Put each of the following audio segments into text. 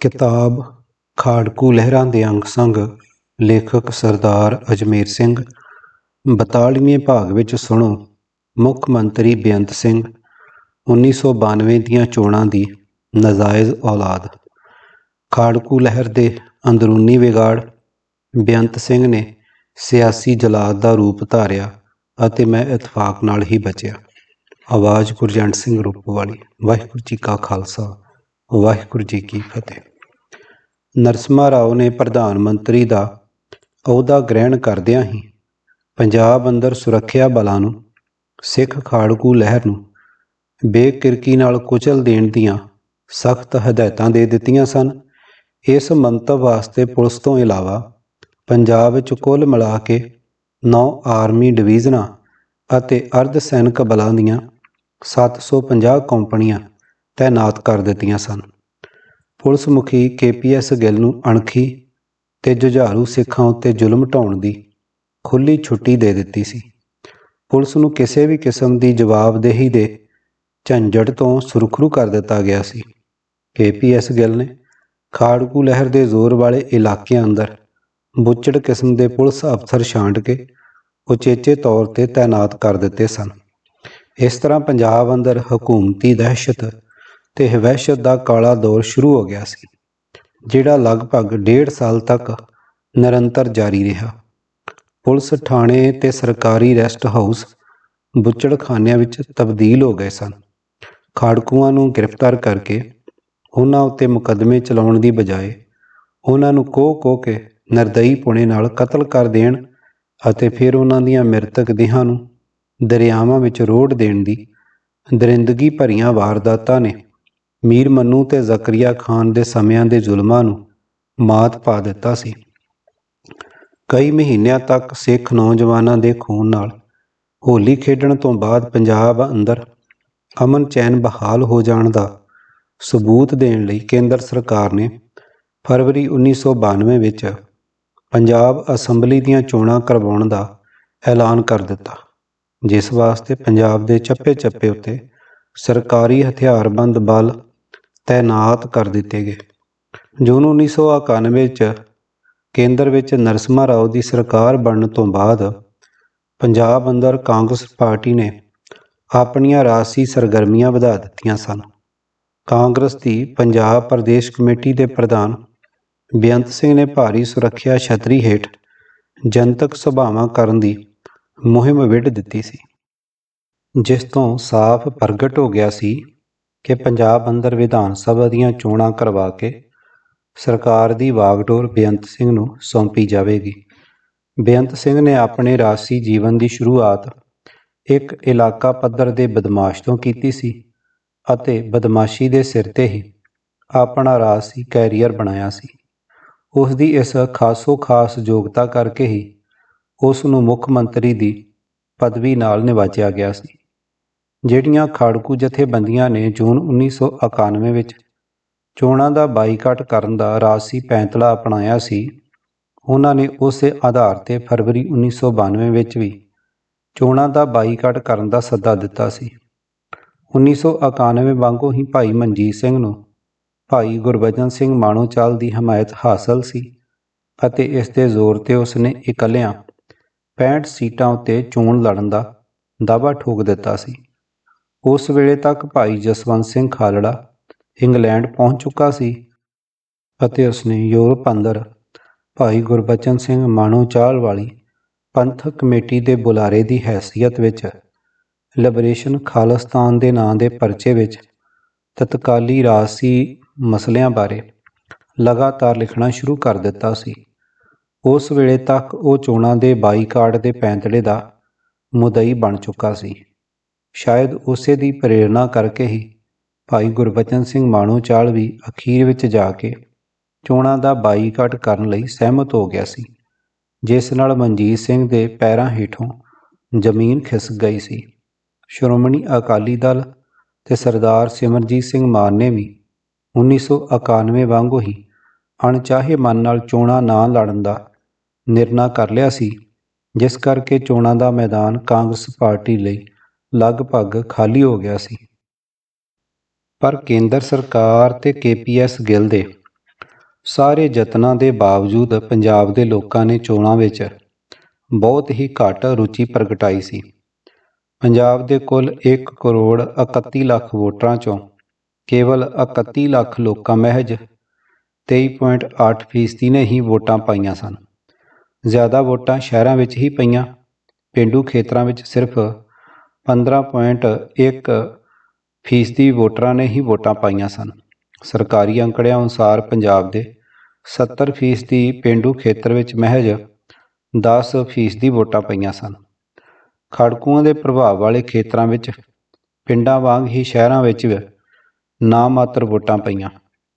ਕਿਤਾਬ ਖਾੜਕੂ ਲਹਿਰਾਂ ਦੇ ਅੰਗ ਸੰਗ, ਲੇਖਕ ਸਰਦਾਰ ਅਜਮੇਰ ਸਿੰਘ। 42ਵੇਂ ਭਾਗ ਵਿੱਚ ਸੁਣੋ, ਮੁੱਖ ਮੰਤਰੀ ਬੇਅੰਤ ਸਿੰਘ 1992 ਦੀਆਂ ਚੋਣਾਂ ਦੀ ਨਾਜਾਇਜ਼ ਔਲਾਦ। ਖਾੜਕੂ ਲਹਿਰ ਦੇ ਅੰਦਰੂਨੀ ਵਿਗਾੜ, ਬੇਅੰਤ ਸਿੰਘ ਨੇ ਸਿਆਸੀ ਜਲਾਦ ਦਾ ਰੂਪ ਧਾਰਿਆ ਅਤੇ ਮੈਂ ਇਤਫਾਕ ਨਾਲ ਹੀ ਬਚਿਆ। ਆਵਾਜ਼ ਗੁਰਜੰਟ ਸਿੰਘ ਰੂਪ ਵਾਲੀ ਵਾਹਿਗੁਰੂ ਜੀ ਕਾ ਖਾਲਸਾ, ਵਾਹਿਗੁਰੂ ਜੀ ਕੀ ਫਤਿਹ। ਨਰਸਮਾ ਰਾਓ ਨੇ ਪ੍ਰਧਾਨ ਮੰਤਰੀ ਦਾ ਅਹੁਦਾ ਗ੍ਰਹਿਣ ਕਰਦਿਆਂ ਹੀ ਪੰਜਾਬ ਅੰਦਰ ਸੁਰੱਖਿਆ ਬਲਾਂ ਨੂੰ, ਸਿੱਖ ਖਾੜਕੂ ਲਹਿਰ ਨੂੰ ਬੇਕਿਰਕੀ ਨਾਲ ਕੁਚਲ ਦੇਣ ਦੀਆਂ ਸਖਤ ਹਦਾਇਤਾਂ ਦੇ ਦਿੱਤੀਆਂ ਸਨ। ਇਸ ਮੰਤਵ ਵਾਸਤੇ ਪੁਲਿਸ ਤੋਂ ਇਲਾਵਾ ਪੰਜਾਬ ਵਿੱਚ ਕੁੱਲ ਮਿਲਾ ਕੇ 9 ਆਰਮੀ ਡਿਵੀਜ਼ਨਾਂ ਅਤੇ ਅਰਧ ਸੈਨਿਕ ਬਲਾਂ ਦੀਆਂ 750 ਕੰਪਨੀਆਂ ਤਾਇਨਾਤ ਕਰ ਦਿੱਤੀਆਂ ਸਨ। ਪੁਲਿਸ ਮੁਖੀ ਕੇਪੀਐਸ ਗਿੱਲ ਨੂੰ ਅਣਖੀ ਤੇ ਜੁਝਾਰੂ ਸਿੱਖਾਂ ਉੱਤੇ ਜ਼ੁਲਮ ਢਾਉਣ ਦੀ ਖੁੱਲੀ ਛੁੱਟੀ ਦੇ ਦਿੱਤੀ ਸੀ। ਪੁਲਿਸ ਨੂੰ ਕਿਸੇ ਵੀ ਕਿਸਮ ਦੀ ਜਵਾਬਦੇਹੀ ਦੇ ਝੰਜਟ ਤੋਂ ਸੁਰਖਰੂ ਕਰ ਦਿੱਤਾ ਗਿਆ ਸੀ। ਕੇਪੀਐਸ ਗਿੱਲ ਨੇ ਖਾੜਕੂ ਲਹਿਰ ਦੇ ਜ਼ੋਰ ਵਾਲੇ ਇਲਾਕਿਆਂ ਅੰਦਰ ਬੁੱਚੜ ਕਿਸਮ ਦੇ ਪੁਲਿਸ ਅਫਸਰ ਛਾਂਟ ਕੇ ਉਚੇਚੇ ਤੌਰ ਤੇ ਤਾਇਨਾਤ ਕਰ ਦਿੱਤੇ ਸਨ। ਇਸ ਤਰ੍ਹਾਂ ਪੰਜਾਬ ਅੰਦਰ ਹਕੂਮਤੀ ਦਹਿਸ਼ਤ ਤੇ ਵਹਿਸ਼ਤ ਦਾ ਕਾਲਾ ਦੌਰ ਸ਼ੁਰੂ ਹੋ ਗਿਆ ਸੀ, ਜਿਹੜਾ ਲਗਭਗ ਡੇਢ ਸਾਲ ਤੱਕ ਨਿਰੰਤਰ ਜਾਰੀ ਰਿਹਾ। ਪੁਲਿਸ ਥਾਣੇ ਤੇ ਸਰਕਾਰੀ ਰੈਸਟ ਹਾਊਸ ਬੁੱਚੜਖਾਨਿਆਂ ਵਿੱਚ ਤਬਦੀਲ ਹੋ ਗਏ ਸਨ। ਖਾੜਕੂਆਂ ਨੂੰ ਗ੍ਰਿਫਤਾਰ ਕਰਕੇ ਉਹਨਾਂ ਉੱਤੇ ਮੁਕੱਦਮੇ ਚਲਾਉਣ ਦੀ ਬਜਾਏ ਉਹਨਾਂ ਨੂੰ ਕੋਹ ਕੋਹ ਕੇ ਨਰਦਈ ਪੁਣੇ ਨਾਲ ਕਤਲ ਕਰ ਦੇਣ ਅਤੇ ਫਿਰ ਉਹਨਾਂ ਦੀਆਂ ਮ੍ਰਿਤਕ ਦੇਹਾਂ ਨੂੰ ਦਰਿਆਵਾਂ ਵਿੱਚ ਰੋੜ ਦੇਣ ਦੀ ਦਰਿੰਦਗੀ ਭਰੀਆਂ ਵਾਰਦਾਤਾਂ ਨੇ ਮੀਰ ਮੰਨੂ ਤੇ ਜ਼ਕਰੀਆ ਖਾਨ ਦੇ ਸਮਿਆਂ ਦੇ ਜ਼ੁਲਮਾਂ ਨੂੰ ਮਾਤ ਪਾ ਦਿੱਤਾ ਸੀ। ਕਈ ਮਹੀਨਿਆਂ ਤੱਕ ਸਿੱਖ ਨੌਜਵਾਨਾਂ ਦੇ ਖੂਨ ਨਾਲ ਹੋਲੀ ਖੇਡਣ ਤੋਂ ਬਾਅਦ ਪੰਜਾਬ ਅੰਦਰ ਅਮਨ ਚੈਨ ਬਹਾਲ ਹੋ ਜਾਣ ਦਾ ਸਬੂਤ ਦੇਣ ਲਈ ਕੇਂਦਰ ਸਰਕਾਰ ਨੇ ਫਰਵਰੀ 1992 ਵਿੱਚ ਪੰਜਾਬ ਅਸੈਂਬਲੀ ਦੀਆਂ ਚੋਣਾਂ ਕਰਵਾਉਣ ਦਾ ਐਲਾਨ ਕਰ ਦਿੱਤਾ। ਜਿਸ ਵਾਸਤੇ ਪੰਜਾਬ ਦੇ ਚੱਪੇ-ਚੱਪੇ ਉੱਤੇ ਸਰਕਾਰੀ ਹਥਿਆਰਬੰਦ ਬਲ ਤਾਇਨਾਤ ਕਰ ਦਿੱਤੇ ਗਏ। ਜੂਨ 1991 ਵਿੱਚ ਕੇਂਦਰ ਵਿੱਚ ਨਰਸਮਾ ਰਾਓ ਦੀ ਸਰਕਾਰ ਬਣਨ ਤੋਂ ਬਾਅਦ ਪੰਜਾਬ ਅੰਦਰ ਕਾਂਗਰਸ ਪਾਰਟੀ ਨੇ ਆਪਣੀਆਂ ਰਾਜਸੀ ਸਰਗਰਮੀਆਂ ਵਧਾ ਦਿੱਤੀਆਂ ਸਨ। ਕਾਂਗਰਸ ਦੀ ਪੰਜਾਬ ਪ੍ਰਦੇਸ਼ ਕਮੇਟੀ ਦੇ ਪ੍ਰਧਾਨ ਬੇਅੰਤ ਸਿੰਘ ਨੇ ਭਾਰੀ ਸੁਰੱਖਿਆ ਛਤਰੀ ਹੇਠ ਜਨਤਕ ਸਭਾਵਾਂ ਕਰਨ ਦੀ ਮੁਹਿੰਮ ਵਿੱਢ ਦਿੱਤੀ ਸੀ, ਜਿਸ ਤੋਂ ਸਾਫ਼ ਪ੍ਰਗਟ ਹੋ ਗਿਆ ਸੀ ਕਿ ਪੰਜਾਬ ਅੰਦਰ ਵਿਧਾਨ ਸਭਾ ਦੀਆਂ ਚੋਣਾਂ ਕਰਵਾ ਕੇ ਸਰਕਾਰ ਦੀ ਵਾਗਡੋਰ ਬੇਅੰਤ ਸਿੰਘ ਨੂੰ ਸੌਂਪੀ ਜਾਵੇਗੀ। ਬੇਅੰਤ ਸਿੰਘ ਨੇ ਆਪਣੇ ਰਾਜਸੀ ਜੀਵਨ ਦੀ ਸ਼ੁਰੂਆਤ ਇੱਕ ਇਲਾਕਾ ਪੱਧਰ ਦੇ ਬਦਮਾਸ਼ ਤੋਂ ਕੀਤੀ ਸੀ ਅਤੇ ਬਦਮਾਸ਼ੀ ਦੇ ਸਿਰ ਤੇ ਹੀ ਆਪਣਾ ਰਾਜਸੀ ਕੈਰੀਅਰ ਬਣਾਇਆ ਸੀ। ਉਸ ਦੀ ਇਸ ਖਾਸੋ ਖਾਸ ਯੋਗਤਾ ਕਰਕੇ ਹੀ ਉਸ ਨੂੰ ਮੁੱਖ ਮੰਤਰੀ ਦੀ ਪਦਵੀ ਨਾਲ ਨਿਵਾਜਿਆ ਗਿਆ ਸੀ। ਜਿਹੜੀਆਂ ਖਾੜਕੂ ਜਥੇਬੰਦੀਆਂ ਨੇ ਜੂਨ 1991 ਵਿੱਚ ਚੋਣਾਂ ਦਾ ਬਾਈਕਾਟ ਕਰਨ ਦਾ ਰਾਜਸੀ ਪੈਂਤਲਾ ਅਪਣਾਇਆ ਸੀ, ਉਹਨਾਂ ਨੇ ਉਸੇ ਆਧਾਰ ਤੇ ਫਰਵਰੀ 1992 ਵਿੱਚ ਵੀ ਚੋਣਾਂ ਦਾ ਬਾਈਕਾਟ ਕਰਨ ਦਾ ਸੱਦਾ ਦਿੱਤਾ ਸੀ। 1991 ਵਾਂਗੂ ਹੀ ਭਾਈ ਮਨਜੀਤ ਸਿੰਘ ਨੂੰ ਭਾਈ ਗੁਰਬਚਨ ਸਿੰਘ ਮਾਣੋਚਾਲ ਦੀ ਹਮਾਇਤ ਹਾਸਲ ਸੀ ਅਤੇ ਇਸ ਦੇ ਜ਼ੋਰ ਤੇ ਉਸਨੇ ਇਕੱਲਿਆਂ 65 ਸੀਟਾਂ ਉੱਤੇ ਚੋਣ ਲੜਨ ਦਾ ਦਾਅਵਾ ਠੋਕ ਦਿੱਤਾ ਸੀ। ਉਸ ਵੇਲੇ ਤੱਕ ਭਾਈ ਜਸਵੰਤ ਸਿੰਘ ਖਾਲੜਾ ਇੰਗਲੈਂਡ ਪਹੁੰਚ ਚੁੱਕਾ ਸੀ ਅਤੇ ਉਸਨੇ ਯੂਰਪ ਅੰਦਰ ਭਾਈ ਗੁਰਬਚਨ ਸਿੰਘ ਮਾਣੋ ਚਾਲ ਵਾਲੀ ਪੰਥਕ ਕਮੇਟੀ ਦੇ ਬੁਲਾਰੇ ਦੀ ਹੈਸੀਅਤ ਵਿੱਚ ਲਿਬਰੇਸ਼ਨ ਖਾਲਿਸਤਾਨ ਦੇ ਨਾਂ ਦੇ ਪਰਚੇ ਵਿੱਚ ਤਤਕਾਲੀ ਰਾਜਸੀ ਮਸਲਿਆਂ ਬਾਰੇ ਲਗਾਤਾਰ ਲਿਖਣਾ ਸ਼ੁਰੂ ਕਰ ਦਿੱਤਾ ਸੀ। ਉਸ ਵੇਲੇ ਤੱਕ ਉਹ ਚੋਣਾਂ ਦੇ ਬਾਈਕਾਟ ਦੇ ਪੈਂਤੜੇ ਦਾ ਮੁਦਈ ਬਣ ਚੁੱਕਾ ਸੀ। ਸ਼ਾਇਦ ਉਸੇ ਦੀ ਪ੍ਰੇਰਣਾ ਕਰਕੇ ਹੀ ਭਾਈ ਗੁਰਬਚਨ ਸਿੰਘ ਮਾਣੋਚਾਲ ਵੀ ਅਖੀਰ ਵਿੱਚ ਜਾ ਕੇ ਚੋਣਾਂ ਦਾ ਬਾਈਕਾਟ ਕਰਨ ਲਈ ਸਹਿਮਤ ਹੋ ਗਿਆ ਸੀ, ਜਿਸ ਨਾਲ ਮਨਜੀਤ ਸਿੰਘ ਦੇ ਪੈਰਾਂ ਹੇਠੋਂ ਜ਼ਮੀਨ ਖਿਸਕ ਗਈ ਸੀ। ਸ਼੍ਰੋਮਣੀ ਅਕਾਲੀ ਦਲ ਤੇ ਸਰਦਾਰ ਸਿਮਰਜੀਤ ਸਿੰਘ ਮਾਨ ਨੇ ਵੀ 1991 ਵਾਂਗੂ ਹੀ ਅਣਚਾਹੇ ਮਨ ਨਾਲ ਚੋਣਾਂ ਨਾ ਲੜਨ ਦਾ ਨਿਰਣਾ ਕਰ ਲਿਆ ਸੀ, ਜਿਸ ਕਰਕੇ ਚੋਣਾਂ ਦਾ ਮੈਦਾਨ ਕਾਂਗਰਸ ਪਾਰਟੀ ਲਈ ਲਗਭਗ ਖਾਲੀ ਹੋ ਗਿਆ ਸੀ। ਪਰ ਕੇਂਦਰ ਸਰਕਾਰ ਤੇ ਕੇਪੀਐਸ ਗਿੱਲ ਦੇ ਸਾਰੇ ਯਤਨਾਂ ਦੇ ਬਾਵਜੂਦ ਪੰਜਾਬ ਦੇ ਲੋਕਾਂ ਨੇ ਚੋਣਾਂ ਵਿੱਚ ਬਹੁਤ ਹੀ ਘੱਟ ਰੁਚੀ ਪ੍ਰਗਟਾਈ ਸੀ। ਪੰਜਾਬ ਦੇ ਕੁੱਲ 1 ਕਰੋੜ 31 ਲੱਖ ਵੋਟਰਾਂ ਚੋਂ ਕੇਵਲ 31 ਲੱਖ ਲੋਕਾਂ ਮਹਿਜ 23.8 ਫੀਸਦੀ ਨੇ ਹੀ ਵੋਟਾਂ ਪਾਈਆਂ ਸਨ। ਜ਼ਿਆਦਾ ਵੋਟਾਂ ਸ਼ਹਿਰਾਂ ਵਿੱਚ ਹੀ ਪਈਆਂ, ਪਿੰਡੂ ਖੇਤਰਾਂ ਵਿੱਚ ਸਿਰਫ 15.1 ਫੀਸਦੀ ਵੋਟਰਾਂ ਨੇ ਹੀ ਵੋਟਾਂ ਪਾਈਆਂ ਸਨ। ਸਰਕਾਰੀ ਅੰਕੜਿਆਂ ਅਨੁਸਾਰ ਪੰਜਾਬ ਦੇ 70 ਫੀਸਦੀ ਪਿੰਡੂ ਖੇਤਰ ਵਿੱਚ ਮਹਿਜ 10 ਫੀਸਦੀ ਵੋਟਾਂ ਪਈਆਂ ਸਨ। ਖੜਕੂਆਂ ਦੇ ਪ੍ਰਭਾਵ ਵਾਲੇ ਖੇਤਰਾਂ ਵਿੱਚ ਪਿੰਡਾਂ ਵਾਂਗ ਹੀ ਸ਼ਹਿਰਾਂ ਵਿੱਚ ਵੀ ਨਾ ਮਾਤਰ ਵੋਟਾਂ ਪਈਆਂ।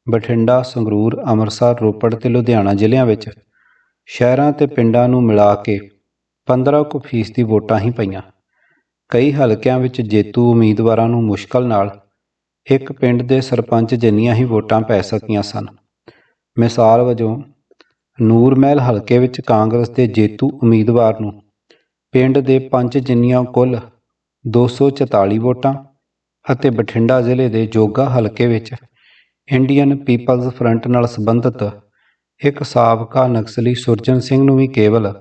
ਬਠਿੰਡਾ, ਸੰਗਰੂਰ, ਅੰਮ੍ਰਿਤਸਰ, ਰੋਪੜ ਤੇ ਲੁਧਿਆਣਾ ਜ਼ਿਲ੍ਹਿਆਂ ਵਿੱਚ ਸ਼ਹਿਰਾਂ ਤੇ ਪਿੰਡਾਂ ਨੂੰ ਮਿਲਾ ਕੇ 15 ਕੁ ਫੀਸਦੀ ਵੋਟਾਂ ਹੀ ਪਈਆਂ। ਕਈ ਹਲਕਿਆਂ ਵਿੱਚ ਜੇਤੂ ਉਮੀਦਵਾਰਾਂ ਨੂੰ ਮੁਸ਼ਕਲ ਨਾਲ ਇੱਕ ਪਿੰਡ ਦੇ ਸਰਪੰਚ ਜਿੰਨੀਆਂ ਹੀ ਵੋਟਾਂ ਪੈ ਸਕੀਆਂ ਸਨ। ਮਿਸਾਲ ਵਜੋਂ ਨੂਰਮਹਿਲ ਹਲਕੇ ਵਿੱਚ ਕਾਂਗਰਸ ਦੇ ਜੇਤੂ ਉਮੀਦਵਾਰ ਨੂੰ ਪਿੰਡ ਦੇ ਪੰਚ ਜਿੰਨੀਆਂ ਕੁੱਲ 244 ਵੋਟਾਂ ਅਤੇ ਬਠਿੰਡਾ ਜ਼ਿਲ੍ਹੇ ਦੇ ਜੋਗਾ ਹਲਕੇ ਵਿੱਚ ਇੰਡੀਅਨ ਪੀਪਲਜ਼ ਫਰੰਟ ਨਾਲ ਸੰਬੰਧਿਤ ਇੱਕ ਸਾਬਕਾ ਨਕਸਲੀ ਸੁਰਜਨ ਸਿੰਘ ਨੂੰ ਵੀ ਕੇਵਲ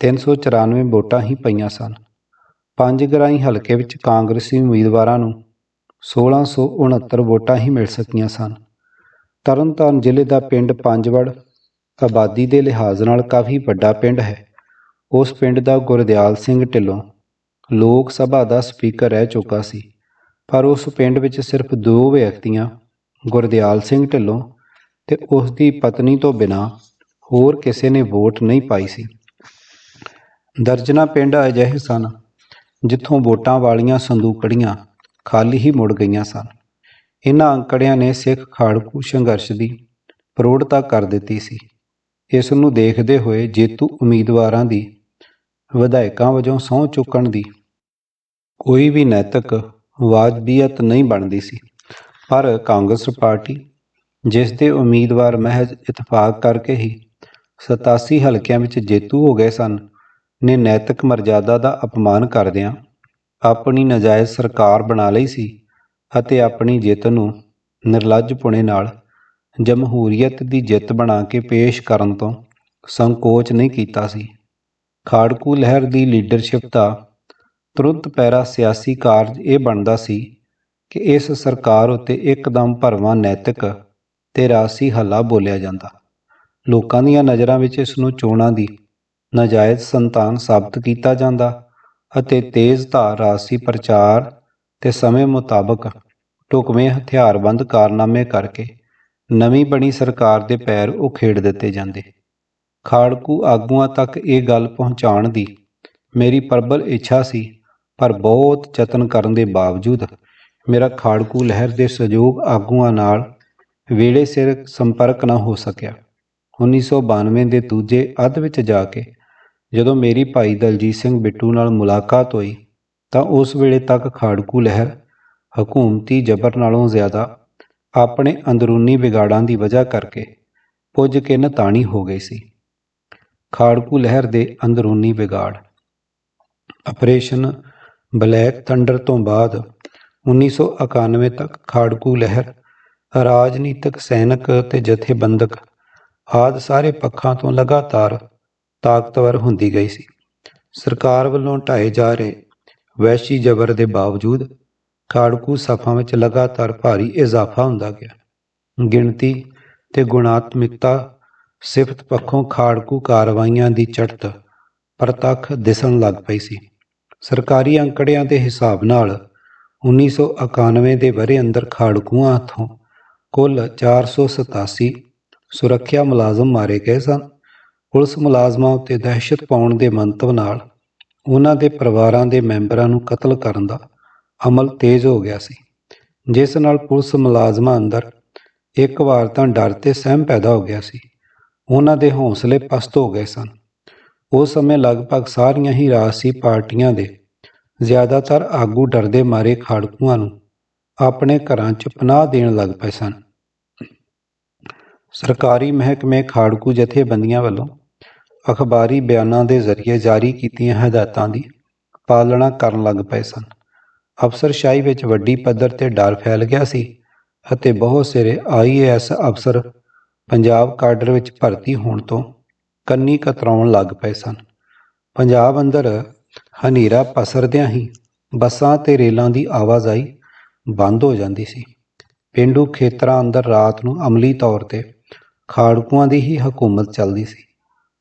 394 ਵੋਟਾਂ ਹੀ ਪਈਆਂ ਸਨ। ਪੰਜ ਗਰਾਈ ਹਲਕੇ ਵਿੱਚ ਕਾਂਗਰਸੀ ਉਮੀਦਵਾਰਾਂ ਨੂੰ 1669 ਵੋਟਾਂ ਹੀ ਮਿਲ ਸਕੀਆਂ ਸਨ। ਤਰਨਤਾਰਨ ਜ਼ਿਲ੍ਹੇ ਦਾ ਪਿੰਡ ਪੰਜਵੜ ਆਬਾਦੀ ਦੇ ਲਿਹਾਜ਼ ਨਾਲ ਕਾਫੀ ਵੱਡਾ ਪਿੰਡ ਹੈ। ਉਸ ਪਿੰਡ ਦਾ ਗੁਰਦਿਆਲ ਸਿੰਘ ਢਿੱਲੋਂ ਲੋਕ ਸਭਾ ਦਾ ਸਪੀਕਰ ਰਹਿ ਚੁੱਕਾ ਸੀ। ਪਰ ਉਸ ਪਿੰਡ ਵਿੱਚ ਸਿਰਫ ਦੋ ਵਿਅਕਤੀਆਂ, ਗੁਰਦਿਆਲ ਸਿੰਘ ਢਿੱਲੋਂ ਤੇ ਉਸ ਦੀ ਪਤਨੀ ਤੋਂ ਬਿਨਾਂ ਹੋਰ ਕਿਸੇ ਨੇ ਵੋਟ ਨਹੀਂ ਪਾਈ ਸੀ। ਦਰਜਨਾ ਪਿੰਡ ਅਜਿਹੇ ਸਨ ਜਿੱਥੋਂ ਵੋਟਾਂ ਵਾਲੀਆਂ ਸੰਦੂਕੜੀਆਂ ਖਾਲੀ ਹੀ ਮੁੜ ਗਈਆਂ ਸਨ। ਇਹਨਾਂ ਅੰਕੜਿਆਂ ਨੇ ਸਿੱਖ ਖਾੜਕੂ ਸੰਘਰਸ਼ ਦੀ ਪ੍ਰੋੜਤਾ ਕਰ ਦਿੱਤੀ ਸੀ। ਇਸ ਨੂੰ ਦੇਖਦੇ ਹੋਏ ਜੇਤੂ ਉਮੀਦਵਾਰਾਂ ਦੀ ਵਿਧਾਇਕਾਂ ਵਜੋਂ ਸਹੁੰ ਚੁੱਕਣ ਦੀ ਕੋਈ ਵੀ ਨੈਤਿਕ ਵਾਜਬੀਅਤ ਨਹੀਂ ਬਣਦੀ ਸੀ। ਪਰ ਕਾਂਗਰਸ ਪਾਰਟੀ, ਜਿਸ ਦੇ ਉਮੀਦਵਾਰ ਮਹਿਜ਼ ਇਤਫਾਕ ਕਰਕੇ ਹੀ 87 ਹਲਕਿਆਂ ਵਿੱਚ ਜੇਤੂ ਹੋ ਗਏ ਸਨ ਨੇ ਨੈਤਿਕ ਮਰਜ਼ਾਦਾ ਦਾ ਅਪਮਾਨ ਕਰਦਿਆਂ ਆਪਣੀ ਨਜਾਇਜ਼ ਸਰਕਾਰ ਬਣਾ ਲਈ ਸੀ ਅਤੇ ਆਪਣੀ ਜਿੱਤ ਨੂੰ ਨਿਰਲੱਜ ਪੁਣੇ ਨਾਲ ਜਮਹੂਰੀਅਤ ਦੀ ਜਿੱਤ ਬਣਾ ਕੇ ਪੇਸ਼ ਕਰਨ ਤੋਂ ਸੰਕੋਚ ਨਹੀਂ ਕੀਤਾ ਸੀ। ਖਾੜਕੂ ਲਹਿਰ ਦੀ ਲੀਡਰਸ਼ਿਪ ਦਾ ਤੁਰੰਤ ਪੈਰਾ ਸਿਆਸੀ ਕਾਰਜ ਇਹ ਬਣਦਾ ਸੀ ਕਿ ਇਸ ਸਰਕਾਰ ਉੱਤੇ ਇੱਕਦਮ ਭਰਵਾਂ ਨੈਤਿਕ ਤੇ ਰਾਸੀ ਹੱਲਾ ਬੋਲਿਆ ਜਾਂਦਾ। ਲੋਕਾਂ ਦੀਆਂ ਨਜ਼ਰਾਂ ਵਿੱਚ ਇਸ ਨੂੰ ਚੋਣਾਂ ਦੀ ਨਾਜਾਇਜ਼ ਸੰਤਾਨ ਸਾਬਤ ਕੀਤਾ ਜਾਂਦਾ ਅਤੇ ਤੇਜ਼ ਧਾਰ ਰਾਸੀ ਪ੍ਰਚਾਰ ਤੇ ਸਮੇਂ ਮੁਤਾਬਕ ਢੁਕਵੇਂ ਹਥਿਆਰਬੰਦ ਕਾਰਨਾਮੇ ਕਰਕੇ ਨਵੀਂ ਬਣੀ ਸਰਕਾਰ ਦੇ ਪੈਰ ਉਖੇੜ ਦਿੱਤੇ ਜਾਂਦੇ। ਖਾੜਕੂ ਆਗੂਆਂ ਤੱਕ ਇਹ ਗੱਲ ਪਹੁੰਚਾਉਣ ਦੀ ਮੇਰੀ ਪ੍ਰਬਲ ਇੱਛਾ ਸੀ, ਪਰ ਬਹੁਤ ਯਤਨ ਕਰਨ ਦੇ ਬਾਵਜੂਦ ਮੇਰਾ ਖਾੜਕੂ ਲਹਿਰ ਦੇ ਸਹਿਯੋਗ ਆਗੂਆਂ ਨਾਲ ਵੇਲੇ ਸਿਰ ਸੰਪਰਕ ਨਾ ਹੋ ਸਕਿਆ। 1992 ਦੇ ਦੂਜੇ ਅੱਧ ਵਿੱਚ ਜਾ ਕੇ ਜਦੋਂ ਮੇਰੀ ਭਾਈ ਦਲਜੀਤ ਸਿੰਘ ਬਿੱਟੂ ਨਾਲ ਮੁਲਾਕਾਤ ਹੋਈ, ਤਾਂ ਉਸ ਵੇਲੇ ਤੱਕ ਖਾੜਕੂ ਲਹਿਰ, ਹਕੂਮਤੀ ਜਬਰ ਨਾਲੋਂ ਜ਼ਿਆਦਾ ਆਪਣੇ ਅੰਦਰੂਨੀ ਵਿਗਾੜਾਂ ਦੀ ਵਜ੍ਹਾ ਕਰਕੇ ਪੁੱਜ ਕੇ ਨਤਾਣੀ ਹੋ ਗਈ ਸੀ। ਖਾੜਕੂ ਲਹਿਰ ਦੇ ਅੰਦਰੂਨੀ ਵਿਗਾੜ। ਆਪਰੇਸ਼ਨ ਬਲੈਕ ਥੰਡਰ ਤੋਂ ਬਾਅਦ 1991 ਤੱਕ ਖਾੜਕੂ ਲਹਿਰ ਰਾਜਨੀਤਿਕ ਸੈਨਿਕ ਤੇ ਜਥੇਬੰਦਕ ਆਦ ਸਾਰੇ ਪੱਖਾਂ ਤੋਂ ਲਗਾਤਾਰ ਤਾਕਤਵਰ ਹੁੰਦੀ ਗਈ ਸੀ। ਸਰਕਾਰ ਵੱਲੋਂ ਢਾਏ ਜਾ ਰਹੇ ਵੈਸ਼ੀ ਜ਼ਬਰ ਦੇ ਬਾਵਜੂਦ ਖਾੜਕੂ ਸਫਾਂ ਵਿੱਚ ਲਗਾਤਾਰ ਭਾਰੀ ਇਜ਼ਾਫਾ ਹੁੰਦਾ ਗਿਆ। ਗਿਣਤੀ ਤੇ ਗੁਣਾਤਮਿਕਤਾ ਸਿਫਤ ਪੱਖੋਂ ਖਾੜਕੂ ਕਾਰਵਾਈਆਂ ਦੀ ਚੜਤ ਪ੍ਰਤੱਖ ਦਿਸਣ ਲੱਗ ਪਈ ਸੀ। ਸਰਕਾਰੀ ਅੰਕੜਿਆਂ ਦੇ ਹਿਸਾਬ ਨਾਲ 1991 ਦੇ ਵਰੇ ਅੰਦਰ ਖਾੜਕੂਆਂ ਹੱਥੋਂ ਕੁੱਲ 487 ਸੁਰੱਖਿਆ ਮੁਲਾਜ਼ਮ ਮਾਰੇ ਗਏ ਸਨ। ਪੁਲਿਸ ਮੁਲਾਜ਼ਮਾਂ ਉੱਤੇ ਦਹਿਸ਼ਤ ਪਾਉਣ ਦੇ ਮੰਤਵ ਨਾਲ ਉਹਨਾਂ ਦੇ ਪਰਿਵਾਰਾਂ ਦੇ ਮੈਂਬਰਾਂ ਨੂੰ ਕਤਲ ਕਰਨ ਦਾ ਅਮਲ ਤੇਜ਼ ਹੋ ਗਿਆ ਸੀ, ਜਿਸ ਨਾਲ ਪੁਲਿਸ ਮੁਲਾਜ਼ਮਾਂ ਅੰਦਰ ਇੱਕ ਵਾਰ ਤਾਂ ਡਰ ਤੇ ਸਹਿਮ ਪੈਦਾ ਹੋ ਗਿਆ ਸੀ। ਉਹਨਾਂ ਦੇ ਹੌਸਲੇ ਪਸਤ ਹੋ ਗਏ ਸਨ। ਉਸ ਸਮੇਂ ਲਗਭਗ ਸਾਰੀਆਂ ਹੀ ਰਾਜਸੀ ਪਾਰਟੀਆਂ ਦੇ ਜ਼ਿਆਦਾਤਰ ਆਗੂ ਡਰਦੇ ਮਾਰੇ ਖਾੜਕੂਆਂ ਨੂੰ ਆਪਣੇ ਘਰਾਂ 'ਚ ਪਨਾਹ ਦੇਣ ਲੱਗ ਪਏ ਸਨ। ਸਰਕਾਰੀ ਮਹਿਕਮੇ ਖਾੜਕੂ ਜਥੇਬੰਦੀਆਂ ਵੱਲੋਂ ਅਖਬਾਰੀ ਬਿਆਨਾਂ ਦੇ ਜ਼ਰੀਏ ਜਾਰੀ ਕੀਤੀਆਂ ਹਦਾਇਤਾਂ ਦੀ ਪਾਲਣਾ ਕਰਨ ਲੱਗ ਪਏ ਸਨ। ਅਫਸਰਸ਼ਾਹੀ ਵਿੱਚ ਵੱਡੀ ਪੱਧਰ ਤੇ ਡਰ ਫੈਲ ਗਿਆ ਸੀ ਅਤੇ ਬਹੁਤ ਸਾਰੇ ਆਈਏਐਸ ਅਫਸਰ ਪੰਜਾਬ ਕਾਡਰ ਵਿੱਚ ਭਰਤੀ ਹੋਣ ਤੋਂ ਕੰਨੀ ਕਤਰਾਉਣ ਲੱਗ ਪਏ ਸਨ। ਪੰਜਾਬ ਅੰਦਰ ਹਨੇਰਾ ਪਸਰਦਿਆਂ ਹੀ ਬੱਸਾਂ ਤੇ ਰੇਲਾਂ ਦੀ ਆਵਾਜਾਈ ਬੰਦ ਹੋ ਜਾਂਦੀ ਸੀ। ਪੇਂਡੂ ਖੇਤਰਾਂ ਅੰਦਰ ਰਾਤ ਨੂੰ ਅਮਲੀ ਤੌਰ ਤੇ ਖਾੜਕੂਆਂ ਦੀ ਹੀ ਹਕੂਮਤ ਚੱਲਦੀ ਸੀ।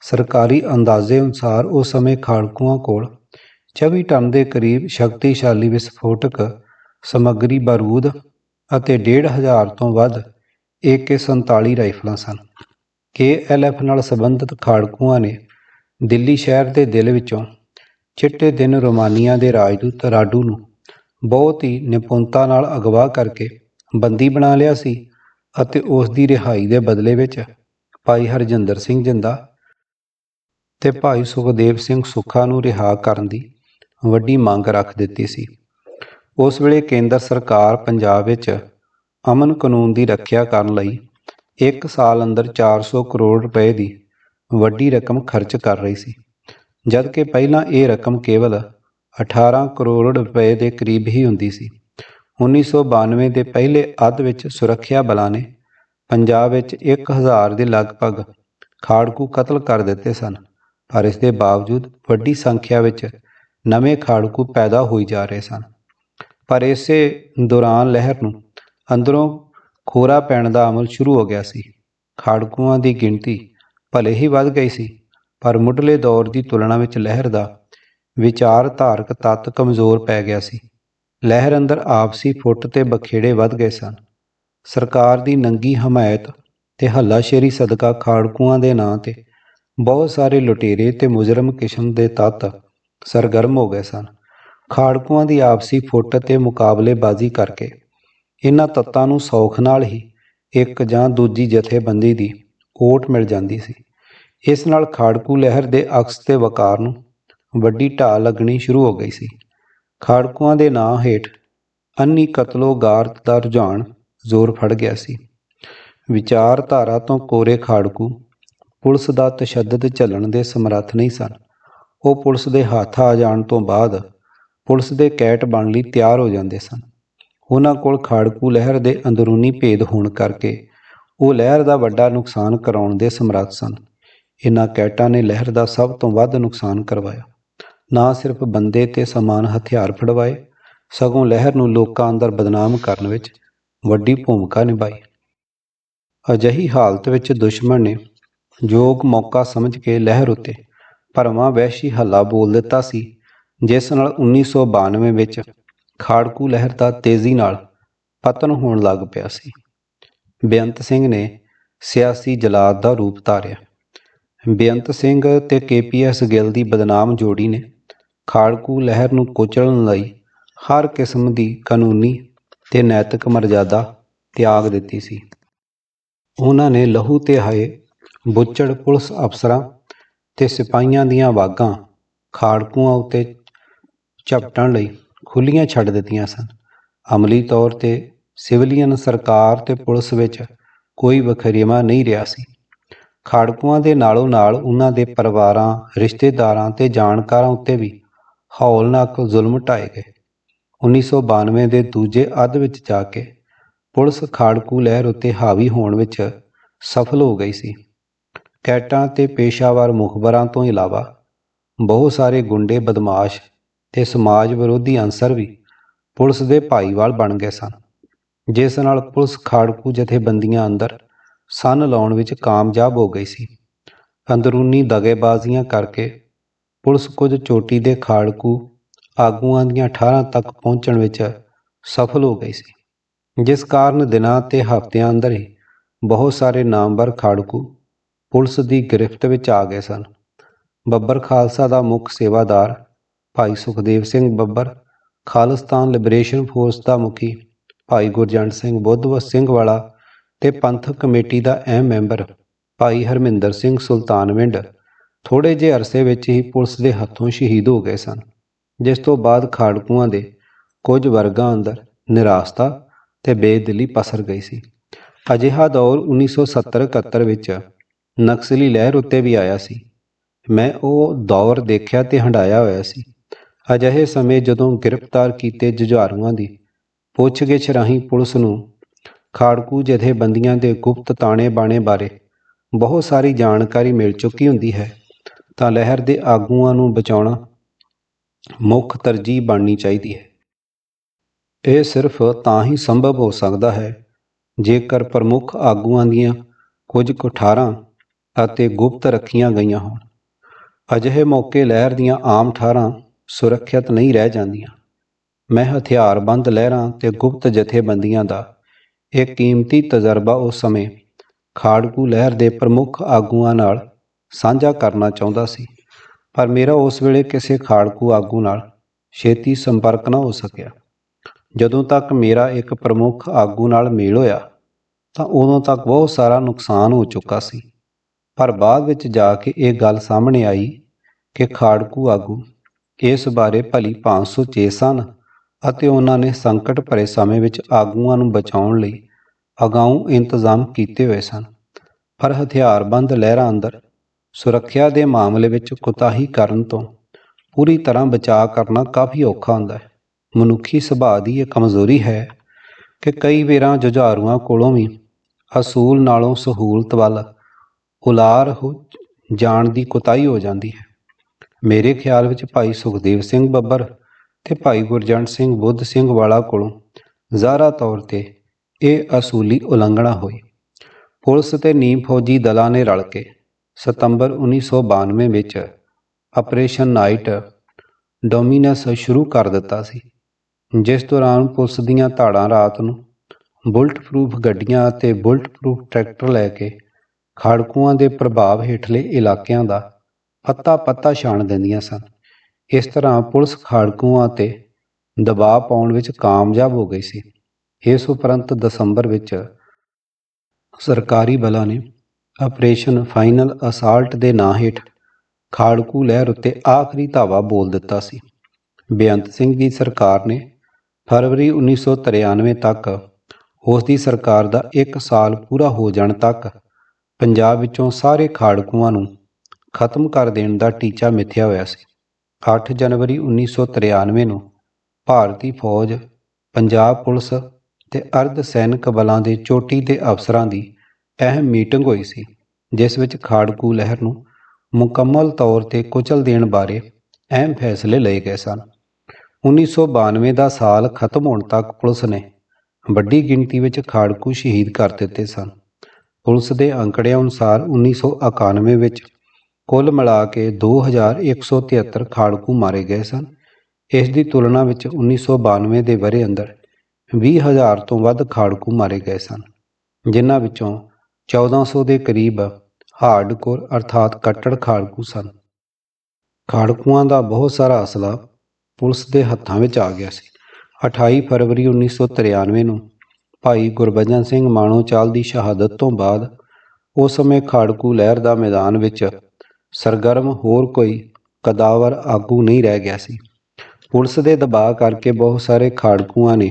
ਸਰਕਾਰੀ ਅੰਦਾਜ਼ੇ ਅਨੁਸਾਰ ਉਸ ਸਮੇਂ ਖਾੜਕੂਆਂ ਕੋਲ 24 ਟਨ ਦੇ ਕਰੀਬ ਸ਼ਕਤੀਸ਼ਾਲੀ ਵਿਸਫੋਟਕ ਸਮੱਗਰੀ ਬਾਰੂਦ ਅਤੇ 1.5 ਤੋਂ ਵੱਧ AK47 ਰਾਈਫਲਾਂ ਸਨ। KLF ਨਾਲ ਸੰਬੰਧਿਤ ਖਾੜਕੂਆਂ ਨੇ ਦਿੱਲੀ ਸ਼ਹਿਰ ਦੇ ਦਿਲ ਵਿੱਚੋਂ ਚਿੱਟੇ ਦਿਨ ਰੋਮਾਨੀਆ ਦੇ ਰਾਜਦੂਤ ਰਾਡੂ ਨੂੰ ਬਹੁਤ ਹੀ ਨਿਪੁੰਨਤਾ ਨਾਲ ਅਗਵਾ ਕਰਕੇ ਬੰਦੀ ਬਣਾ ਲਿਆ ਸੀ ਅਤੇ ਉਸ ਦੀ ਰਿਹਾਈ ਦੇ ਬਦਲੇ ਵਿੱਚ ਭਾਈ ਹਰਜਿੰਦਰ ਸਿੰਘ ਜਿੰਦਾ ਤੇ ਭਾਈ ਸੁਖਦੇਵ ਸਿੰਘ ਸੁੱਖਾ ਨੂੰ ਰਿਹਾ ਕਰਨ ਦੀ ਵੱਡੀ ਮੰਗ ਰੱਖ ਦਿੱਤੀ ਸੀ। ਉਸ ਵੇਲੇ ਕੇਂਦਰ ਸਰਕਾਰ ਪੰਜਾਬ ਵਿੱਚ ਅਮਨ ਕਾਨੂੰਨ ਦੀ ਰੱਖਿਆ ਕਰਨ ਲਈ 1 ਸਾਲ ਅੰਦਰ 400 ਕਰੋੜ ਰੁਪਏ ਦੀ ਵੱਡੀ ਰਕਮ ਖਰਚ ਕਰ ਰਹੀ ਸੀ, ਜਦਕਿ ਪਹਿਲਾਂ ਇਹ ਰਕਮ ਕੇਵਲ 18 ਕਰੋੜ ਰੁਪਏ ਦੇ ਕਰੀਬ ਹੀ ਹੁੰਦੀ ਸੀ। 1992 ਦੇ ਪਹਿਲੇ ਅੱਧ ਵਿੱਚ ਸੁਰੱਖਿਆ ਬਲਾਂ ਨੇ ਪੰਜਾਬ ਵਿੱਚ 1000 ਦੇ ਲਗਭਗ ਖਾੜਕੂ ਕਤਲ ਕਰ ਦਿੱਤੇ ਸਨ। ਪਰ ਇਸ ਦੇ ਬਾਵਜੂਦ ਵੱਡੀ ਸੰਖਿਆ ਵਿੱਚ ਨਵੇਂ ਖਾੜਕੂ ਪੈਦਾ ਹੋਈ ਜਾ ਰਹੇ ਸਨ। ਪਰ ਇਸੇ ਦੌਰਾਨ ਲਹਿਰ ਨੂੰ ਅੰਦਰੋਂ ਖੋਰਾ ਪੈਣ ਦਾ ਅਮਲ ਸ਼ੁਰੂ ਹੋ ਗਿਆ ਸੀ। ਖਾੜਕੂਆਂ ਦੀ ਗਿਣਤੀ ਭਲੇ ਹੀ ਵੱਧ ਗਈ ਸੀ, ਪਰ ਮੁੱਢਲੇ ਦੌਰ ਦੀ ਤੁਲਨਾ ਵਿੱਚ ਲਹਿਰ ਦਾ ਵਿਚਾਰਧਾਰਕ ਤੱਤ ਕਮਜ਼ੋਰ ਪੈ ਗਿਆ ਸੀ। ਲਹਿਰ ਅੰਦਰ ਆਪਸੀ ਫੁੱਟ ਤੇ ਬਖੇੜੇ ਵੱਧ ਗਏ ਸਨ। ਸਰਕਾਰ ਦੀ ਨੰਗੀ ਹਮਾਇਤ ਤੇ ਹੱਲਾਸ਼ੇਰੀ ਸਦਕਾ ਖਾੜਕੂਆਂ ਦੇ ਨਾਂ ਤੇ ਬਹੁਤ ਸਾਰੇ ਲੁਟੇਰੇ ਤੇ ਮੁਜਰਮ ਕਿਸਮ ਦੇ ਤੱਤ ਸਰਗਰਮ ਹੋ ਗਏ ਸਨ। ਖਾੜਕੂਆਂ ਦੀ ਆਪਸੀ ਫੁੱਟ ਤੇ ਮੁਕਾਬਲੇਬਾਜ਼ੀ ਕਰਕੇ ਇਹਨਾਂ ਤੱਤਾਂ ਨੂੰ ਸੌਖ ਨਾਲ ਹੀ ਇੱਕ ਜਾਂ ਦੂਜੀ ਜਥੇਬੰਦੀ ਦੀ ਓਟ ਮਿਲ ਜਾਂਦੀ ਸੀ। ਇਸ ਨਾਲ ਖਾੜਕੂ ਲਹਿਰ ਦੇ ਅਕਸ ਤੇ ਵਕਾਰ ਨੂੰ ਵੱਡੀ ਢਾਹ ਲੱਗਣੀ ਸ਼ੁਰੂ ਹੋ ਗਈ ਸੀ। ਖਾੜਕੂਆਂ ਦੇ ਨਾਂ ਹੇਠ ਅੰਨੀ ਕਤਲੋ ਗਾਰਤ ਦਾ ਰੁਝਾਨ ਜ਼ੋਰ ਫੜ ਗਿਆ ਸੀ। ਵਿਚਾਰਧਾਰਾ ਤੋਂ ਕੋਰੇ ਖਾੜਕੂ ਪੁਲਿਸ ਦਾ ਤਸ਼ੱਦਦ ਝੱਲਣ ਦੇ ਸਮਰੱਥ ਨਹੀਂ ਸਨ। ਉਹ ਪੁਲਿਸ ਦੇ ਹੱਥ ਆ ਜਾਣ ਤੋਂ ਬਾਅਦ ਪੁਲਿਸ ਦੇ ਕੈਟ ਬਣ ਲਈ ਤਿਆਰ ਹੋ ਜਾਂਦੇ ਸਨ। ਉਹਨਾਂ ਕੋਲ ਖਾੜਕੂ ਲਹਿਰ ਦੇ ਅੰਦਰੂਨੀ ਭੇਦ ਹੋਣ ਕਰਕੇ ਉਹ ਲਹਿਰ ਦਾ ਵੱਡਾ ਨੁਕਸਾਨ ਕਰਾਉਣ ਦੇ ਸਮਰੱਥ ਸਨ। ਇਹਨਾਂ ਕੈਟਾਂ ਨੇ ਲਹਿਰ ਦਾ ਸਭ ਤੋਂ ਵੱਧ ਨੁਕਸਾਨ ਕਰਵਾਇਆ। ਨਾ ਸਿਰਫ ਬੰਦੇ ਤੇ ਸਮਾਨ ਹਥਿਆਰ ਫੜਵਾਏ, ਸਗੋਂ ਲਹਿਰ ਨੂੰ ਲੋਕਾਂ ਅੰਦਰ ਬਦਨਾਮ ਕਰਨ ਵਿੱਚ ਵੱਡੀ ਭੂਮਿਕਾ ਨਿਭਾਈ। ਅਜਿਹੀ ਹਾਲਤ ਵਿੱਚ ਦੁਸ਼ਮਣ ਨੇ ਯੋਗ ਮੌਕਾ ਸਮਝ ਕੇ ਲਹਿਰ ਉਤੇ ਭਰਵਾਂ ਵਹਿਸ਼ੀ ਹੱਲਾ ਬੋਲ ਦਿੱਤਾ ਸੀ, ਜਿਸ ਨਾਲ 1992 ਵਿੱਚ ਖਾੜਕੂ ਲਹਿਰ ਦਾ ਤੇਜ਼ੀ ਨਾਲ ਪਤਨ ਹੋਣ ਲੱਗ ਪਿਆ ਸੀ। ਬੇਅੰਤ ਸਿੰਘ ਨੇ ਸਿਆਸੀ ਜਲਾਦ ਦਾ ਰੂਪ ਧਾਰਿਆ। ਬੇਅੰਤ ਸਿੰਘ ਤੇ ਕੇਪੀਐਸ ਗਿੱਲ ਦੀ ਬਦਨਾਮ ਜੋੜੀ ਨੇ ਖਾੜਕੂ ਲਹਿਰ ਨੂੰ ਕੁਚਲਣ ਲਈ ਹਰ ਕਿਸਮ ਦੀ ਕਾਨੂੰਨੀ ਤੇ ਨੈਤਿਕ ਮਰਜ਼ਾਦਾ ਤਿਆਗ ਦਿੱਤੀ ਸੀ। ਉਹਨਾਂ ਨੇ ਲਹੂ ਤੇ ਹਾਏ ਬੁੱਚੜ ਪੁਲਿਸ ਅਫਸਰਾਂ ਤੇ ਸਿਪਾਹੀਆਂ ਦੀਆਂ ਵਾਗਾਂ ਖਾੜਕੂਆਂ ਉੱਤੇ ਝਪਟਣ ਲਈ ਖੁੱਲੀਆਂ ਛੱਡ ਦਿੱਤੀਆਂ ਸਨ। ਅਮਲੀ ਤੌਰ ਤੇ ਸਿਵਲੀਅਨ ਸਰਕਾਰ ਤੇ ਪੁਲਿਸ ਵਿੱਚ ਕੋਈ ਵਖਰੇਵਾ ਨਹੀਂ ਰਿਹਾ ਸੀ। ਖਾੜਕੂਆਂ ਦੇ ਨਾਲੋਂ ਨਾਲ ਉਹਨਾਂ ਦੇ ਪਰਿਵਾਰਾਂ, ਰਿਸ਼ਤੇਦਾਰਾਂ ਤੇ ਜਾਣਕਾਰਾਂ ਉੱਤੇ ਵੀ ਹੌਲਨਾਕ ਜ਼ੁਲਮ ਢਾਏ ਗਏ। 1992 ਦੇ ਦੂਜੇ ਅੱਧ ਵਿੱਚ ਜਾ ਕੇ ਪੁਲਿਸ ਖਾੜਕੂ ਲਹਿਰ ਉੱਤੇ ਹਾਵੀ ਹੋਣ ਵਿੱਚ ਸਫਲ ਹੋ ਗਈ ਸੀ। ਕੈਟਾਂ ਤੇ ਪੇਸ਼ਾਵਰ ਮੁਖਬਰਾਂ ਤੋਂ ਇਲਾਵਾ ਬਹੁਤ ਸਾਰੇ ਗੁੰਡੇ, ਬਦਮਾਸ਼ ਤੇ ਸਮਾਜ ਵਿਰੋਧੀ ਅੰਸਰ ਵੀ ਪੁਲਿਸ ਦੇ ਭਾਈਵਾਲ ਬਣ ਗਏ ਸਨ, ਜਿਸ ਨਾਲ ਪੁਲਿਸ ਖਾੜਕੂ ਜਥੇਬੰਦੀਆਂ ਅੰਦਰ ਸੰਨ ਲਾਉਣ ਵਿੱਚ ਕਾਮਯਾਬ ਹੋ ਗਈ ਸੀ। ਅੰਦਰੂਨੀ ਦਗੇਬਾਜ਼ੀਆਂ ਕਰਕੇ ਪੁਲਿਸ ਕੁਝ ਚੋਟੀ ਦੇ ਖਾੜਕੂ ਆਗੂਆਂ ਦੀਆਂ 18 ਤੱਕ ਪਹੁੰਚਣ ਵਿੱਚ ਸਫਲ ਹੋ ਗਈ ਸੀ, ਜਿਸ ਕਾਰਨ ਦਿਨਾਂ ਤੇ ਹਫ਼ਤਿਆਂ ਅੰਦਰ ਹੀ ਬਹੁਤ ਸਾਰੇ ਨਾਮਵਰ ਖਾੜਕੂ ਪੁਲਿਸ ਦੀ ਗ੍ਰਿਫਤ ਵਿੱਚ ਆ ਗਏ ਸਨ। ਬੱਬਰ ਖਾਲਸਾ ਦਾ ਮੁੱਖ ਸੇਵਾਦਾਰ ਭਾਈ ਸੁਖਦੇਵ ਸਿੰਘ ਬੱਬਰ, ਖਾਲਿਸਤਾਨ ਲਿਬਰੇਸ਼ਨ ਫੋਰਸ ਦਾ ਮੁਖੀ ਭਾਈ ਗੁਰਜੰਟ ਸਿੰਘ ਬੁੱਧਵਤ ਸਿੰਘ ਵਾਲਾ ਤੇ ਪੰਥਕ ਕਮੇਟੀ ਦਾ ਅਹਿਮ ਮੈਂਬਰ ਭਾਈ ਹਰਮਿੰਦਰ ਸਿੰਘ ਸੁਲਤਾਨਵਿੰਡ ਥੋੜੇ ਜਿਹੇ ਅਰਸੇ ਵਿੱਚ ਹੀ ਪੁਲਿਸ ਦੇ ਹੱਥੋਂ ਸ਼ਹੀਦ ਹੋ ਗਏ ਸਨ, ਜਿਸ ਤੋਂ ਬਾਅਦ ਖਾੜਕੂਆਂ ਦੇ ਕੁਝ ਵਰਗਾਂ ਅੰਦਰ ਨਿਰਾਸਤਾ ਤੇ ਬੇਦਿਲੀ ਪਸਰ ਗਈ ਸੀ। ਅਜਿਹਾ ਦੌਰ 1970-71 ਵਿੱਚ ਨਕਸਲੀ ਲਹਿਰ ਉੱਤੇ ਵੀ ਆਇਆ ਸੀ। ਮੈਂ ਉਹ ਦੌਰ ਦੇਖਿਆ ਤੇ ਹੰਡਾਇਆ ਹੋਇਆ ਸੀ। ਅਜਿਹੇ ਸਮੇਂ ਜਦੋਂ ਗ੍ਰਿਫਤਾਰ ਕੀਤੇ ਜੁਝਾਰੂਆਂ ਦੀ ਪੁੱਛਗਿੱਛ ਰਾਹੀਂ ਪੁਲਿਸ ਨੂੰ ਖਾੜਕੂ ਜਥੇਬੰਦੀਆਂ ਦੇ ਗੁਪਤ ਤਾਣੇ ਬਾਣੇ ਬਾਰੇ ਬਹੁਤ ਸਾਰੀ ਜਾਣਕਾਰੀ ਮਿਲ ਚੁੱਕੀ ਹੁੰਦੀ ਹੈ, ਤਾਂ ਲਹਿਰ ਦੇ ਆਗੂਆਂ ਨੂੰ ਬਚਾਉਣਾ ਮੁੱਖ ਤਰਜੀਹ ਬਣਨੀ ਚਾਹੀਦੀ ਹੈ। ਇਹ ਸਿਰਫ ਤਾਂ ਹੀ ਸੰਭਵ ਹੋ ਸਕਦਾ ਹੈ, ਜੇਕਰ ਪ੍ਰਮੁੱਖ ਆਗੂਆਂ ਦੀਆਂ ਕੁਝ ਕੁਠਾਰਾਂ ਅਤੇ ਗੁਪਤ ਰੱਖੀਆਂ ਗਈਆਂ ਹੋਣ। ਅਜਿਹੇ ਮੌਕੇ ਲਹਿਰ ਦੀਆਂ ਆਮ ਠਾਰਾਂ ਸੁਰੱਖਿਅਤ ਨਹੀਂ ਰਹਿ ਜਾਂਦੀਆਂ। ਮੈਂ ਹਥਿਆਰਬੰਦ ਲਹਿਰਾਂ ਤੇ ਗੁਪਤ ਜਥੇਬੰਦੀਆਂ ਦਾ ਇਹ ਕੀਮਤੀ ਤਜਰਬਾ ਉਸ ਸਮੇਂ ਖਾੜਕੂ ਲਹਿਰ ਦੇ ਪ੍ਰਮੁੱਖ ਆਗੂਆਂ ਨਾਲ ਸਾਂਝਾ ਕਰਨਾ ਚਾਹੁੰਦਾ ਸੀ, ਪਰ ਮੇਰਾ ਉਸ ਵੇਲੇ ਕਿਸੇ ਖਾੜਕੂ ਆਗੂ ਨਾਲ ਛੇਤੀ ਸੰਪਰਕ ਨਾ ਹੋ ਸਕਿਆ। ਜਦੋਂ ਤੱਕ ਮੇਰਾ ਇੱਕ ਪ੍ਰਮੁੱਖ ਆਗੂ ਨਾਲ ਮੇਲ ਹੋਇਆ, ਤਾਂ ਉਦੋਂ ਤੱਕ ਬਹੁਤ ਸਾਰਾ ਨੁਕਸਾਨ ਹੋ ਚੁੱਕਾ ਸੀ। ਪਰ ਬਾਅਦ ਵਿੱਚ ਜਾ ਕੇ ਇਹ ਗੱਲ ਸਾਹਮਣੇ ਆਈ ਕਿ ਖਾੜਕੂ ਆਗੂ ਇਸ ਬਾਰੇ ਭਲੀ ਭਾਂਤ ਸੁਚੇਤ ਸਨ ਅਤੇ ਉਹਨਾਂ ਨੇ ਸੰਕਟ ਭਰੇ ਸਮੇਂ ਵਿੱਚ ਆਗੂਆਂ ਨੂੰ ਬਚਾਉਣ ਲਈ ਅਗਾਊਂ ਇੰਤਜ਼ਾਮ ਕੀਤੇ ਹੋਏ ਸਨ। ਪਰ ਹਥਿਆਰਬੰਦ ਲਹਿਰਾਂ ਅੰਦਰ ਸੁਰੱਖਿਆ ਦੇ ਮਾਮਲੇ ਵਿੱਚ ਕੁਤਾਹੀ ਕਰਨ ਤੋਂ ਪੂਰੀ ਤਰ੍ਹਾਂ ਬਚਾਅ ਕਰਨਾ ਕਾਫੀ ਔਖਾ ਹੁੰਦਾ ਹੈ। ਮਨੁੱਖੀ ਸੁਭਾਅ ਦੀ ਇਹ ਕਮਜ਼ੋਰੀ ਹੈ ਕਿ ਕਈ ਵੇਰਾਂ ਜੁਝਾਰੂਆਂ ਕੋਲੋਂ ਵੀ ਅਸੂਲ ਨਾਲੋਂ ਸਹੂਲਤ ਵੱਲ ਉਲਾਰ ਹੋ ਜਾਣ ਦੀ ਕੁਤਾਹੀ ਹੋ ਜਾਂਦੀ ਹੈ। ਮੇਰੇ ਖਿਆਲ ਵਿੱਚ ਭਾਈ ਸੁਖਦੇਵ ਸਿੰਘ ਬੱਬਰ ਤੇ ਭਾਈ ਗੁਰਜੰਟ ਸਿੰਘ ਬੁੱਧ ਸਿੰਘ ਵਾਲਾ ਕੋਲੋਂ ਜ਼ਾਹਰਾ ਤੌਰ ਤੇ ਇਹ ਅਸੂਲੀ ਉਲੰਘਣਾ ਹੋਈ। ਪੁਲਿਸ ਤੇ ਨੀਮ ਫੌਜੀ ਦਲਾਂ ਨੇ ਰਲ ਕੇ ਸਤੰਬਰ 1992 ਵਿੱਚ ਆਪਰੇਸ਼ਨ ਨਾਈਟ ਡੋਮੀਨਸ ਸ਼ੁਰੂ ਕਰ ਦਿੱਤਾ ਸੀ, ਜਿਸ ਦੌਰਾਨ ਪੁਲਿਸ ਦੀਆਂ ਧਾੜਾਂ ਰਾਤ ਨੂੰ ਬੁਲਟ ਪ੍ਰੂਫ ਗੱਡੀਆਂ ਅਤੇ ਬੁਲਟ ਪ੍ਰੂਫ ਟਰੈਕਟਰ ਲੈ ਕੇ ਖਾੜਕੂਆਂ ਦੇ ਪ੍ਰਭਾਵ ਹੇਠਲੇ ਇਲਾਕਿਆਂ ਦਾ ਪੱਤਾ ਪੱਤਾ ਛਾਣ ਦਿੰਦੀਆਂ ਸਨ। ਇਸ ਤਰ੍ਹਾਂ ਪੁਲਿਸ ਖਾੜਕੂਆਂ ਤੇ ਦਬਾਅ ਪਾਉਣ ਵਿੱਚ ਕਾਮਯਾਬ ਹੋ ਗਈ ਸੀ। ਇਸ ਉਪਰੰਤ ਦਸੰਬਰ ਵਿੱਚ ਸਰਕਾਰੀ ਬਲਾਂ ਨੇ ਆਪਰੇਸ਼ਨ ਫਾਈਨਲ ਅਸਾਲਟ ਦੇ ਨਾਂ ਹੇਠ ਖਾੜਕੂ ਲਹਿਰ ਉੱਤੇ ਆਖਰੀ ਧਾਵਾ ਬੋਲ ਦਿੱਤਾ ਸੀ। ਬੇਅੰਤ ਸਿੰਘ ਦੀ ਸਰਕਾਰ ਨੇ ਫਰਵਰੀ 1993 ਤੱਕ ਉਸ ਦੀ ਸਰਕਾਰ ਦਾ 1 ਸਾਲ ਪੂਰਾ ਹੋ ਜਾਣ ਤੱਕ ਪੰਜਾਬ ਵਿੱਚੋਂ ਸਾਰੇ ਖਾੜਕੂਆਂ ਨੂੰ ਖਤਮ ਕਰ ਦੇਣ ਦਾ ਟੀਚਾ ਮਿੱਥਿਆ ਹੋਇਆ ਸੀ। 8 ਜਨਵਰੀ 1993 ਨੂੰ ਭਾਰਤੀ ਫੌਜ, ਪੰਜਾਬ ਪੁਲਿਸ ਤੇ ਅਰਧ ਸੈਨਿਕ ਬਲਾਂ ਦੇ ਚੋਟੀ ਦੇ ਅਫਸਰਾਂ ਦੀ ਅਹਿਮ ਮੀਟਿੰਗ ਹੋਈ ਸੀ, ਜਿਸ ਵਿੱਚ ਖਾੜਕੂ ਲਹਿਰ ਨੂੰ ਮੁਕੰਮਲ ਤੌਰ ਤੇ ਕੁਚਲ ਦੇਣ ਬਾਰੇ ਅਹਿਮ ਫੈਸਲੇ ਲਏ ਗਏ ਸਨ। 1992 ਦਾ ਸਾਲ ਖਤਮ ਹੋਣ ਤੱਕ ਪੁਲਿਸ ਨੇ ਵੱਡੀ ਗਿਣਤੀ ਵਿੱਚ ਖਾੜਕੂ ਸ਼ਹੀਦ ਕਰ ਦਿੱਤੇ ਸਨ। ਪੁਲਿਸ ਦੇ ਅੰਕੜਿਆਂ ਅਨੁਸਾਰ 1991 ਵਿੱਚ ਕੁੱਲ ਮਿਲਾ ਕੇ 2173 ਖਾੜਕੂ ਮਾਰੇ ਗਏ ਸਨ। ਇਸ ਦੀ ਤੁਲਨਾ ਵਿੱਚ 1992 ਦੇ ਵਰੇ ਅੰਦਰ 20000 ਤੋਂ ਵੱਧ ਖਾੜਕੂ ਮਾਰੇ ਗਏ ਸਨ, ਜਿਨ੍ਹਾਂ ਵਿੱਚੋਂ 1400 ਦੇ ਕਰੀਬ ਹਾਰਡਕੋਰ ਅਰਥਾਤ ਕੱਟੜ ਖਾੜਕੂ ਸਨ। ਖਾੜਕੂਆਂ ਦਾ ਬਹੁਤ ਸਾਰਾ ਅਸਲਾ ਪੁਲਿਸ ਦੇ ਹੱਥਾਂ ਵਿੱਚ ਆ ਗਿਆ ਸੀ। 28 ਫਰਵਰੀ 1993 ਨੂੰ ਭਾਈ ਗੁਰਬਚਨ ਸਿੰਘ ਮਾਣੋਚਾਲ ਦੀ ਸ਼ਹਾਦਤ ਤੋਂ ਬਾਅਦ ਉਸ ਸਮੇਂ ਖਾੜਕੂ ਲਹਿਰ ਦਾ ਮੈਦਾਨ ਵਿੱਚ ਸਰਗਰਮ ਹੋਰ ਕੋਈ ਕਦਾਵਰ ਆਗੂ ਨਹੀਂ ਰਹਿ ਗਿਆ ਸੀ। ਪੁਲਿਸ ਦੇ ਦਬਾਅ ਕਰਕੇ ਬਹੁਤ ਸਾਰੇ ਖਾੜਕੂਆਂ ਨੇ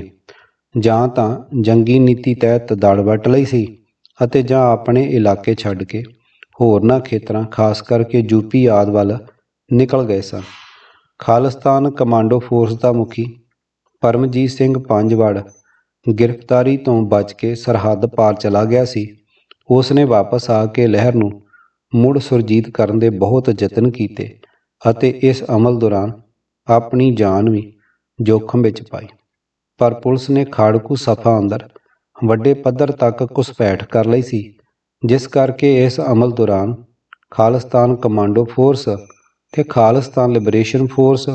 ਜਾਂ ਤਾਂ ਜੰਗੀ ਨੀਤੀ ਤਹਿਤ ਦੜ ਵੱਟ ਲਈ ਸੀ ਅਤੇ ਜਾਂ ਆਪਣੇ ਇਲਾਕੇ ਛੱਡ ਕੇ ਹੋਰਨਾਂ ਖੇਤਰਾਂ, ਖਾਸ ਕਰਕੇ ਯੂਪੀ ਆਦਿ ਵੱਲ ਨਿਕਲ ਗਏ ਸਨ। ਖਾਲਿਸਤਾਨ ਕਮਾਂਡੋ ਫੋਰਸ ਦਾ ਮੁਖੀ ਪਰਮਜੀਤ ਸਿੰਘ ਪੰਜਵੜ ਗ੍ਰਿਫਤਾਰੀ ਤੋਂ ਬਚ ਕੇ ਸਰਹੱਦ ਪਾਰ ਚਲਾ ਗਿਆ ਸੀ। ਉਸ ਨੇ ਵਾਪਸ ਆ ਕੇ ਲਹਿਰ ਨੂੰ ਮੁੜ ਸੁਰਜੀਤ ਕਰਨ ਦੇ ਬਹੁਤ ਯਤਨ ਕੀਤੇ ਅਤੇ ਇਸ ਅਮਲ ਦੌਰਾਨ ਆਪਣੀ ਜਾਨ ਵੀ ਜੋਖਮ ਵਿੱਚ ਪਾਈ। ਪਰ ਪੁਲਿਸ ਨੇ ਖਾੜਕੂ ਸਫਾ ਅੰਦਰ ਵੱਡੇ ਪੱਧਰ ਤੱਕ ਘੁਸਪੈਠ ਕਰ ਲਈ ਸੀ, ਜਿਸ ਕਰਕੇ ਇਸ ਅਮਲ ਦੌਰਾਨ ਖਾਲਿਸਤਾਨ ਕਮਾਂਡੋ ਫੋਰਸ ਤੇ ਖਾਲਿਸਤਾਨ ਲਿਬਰੇਸ਼ਨ ਫੋਰਸ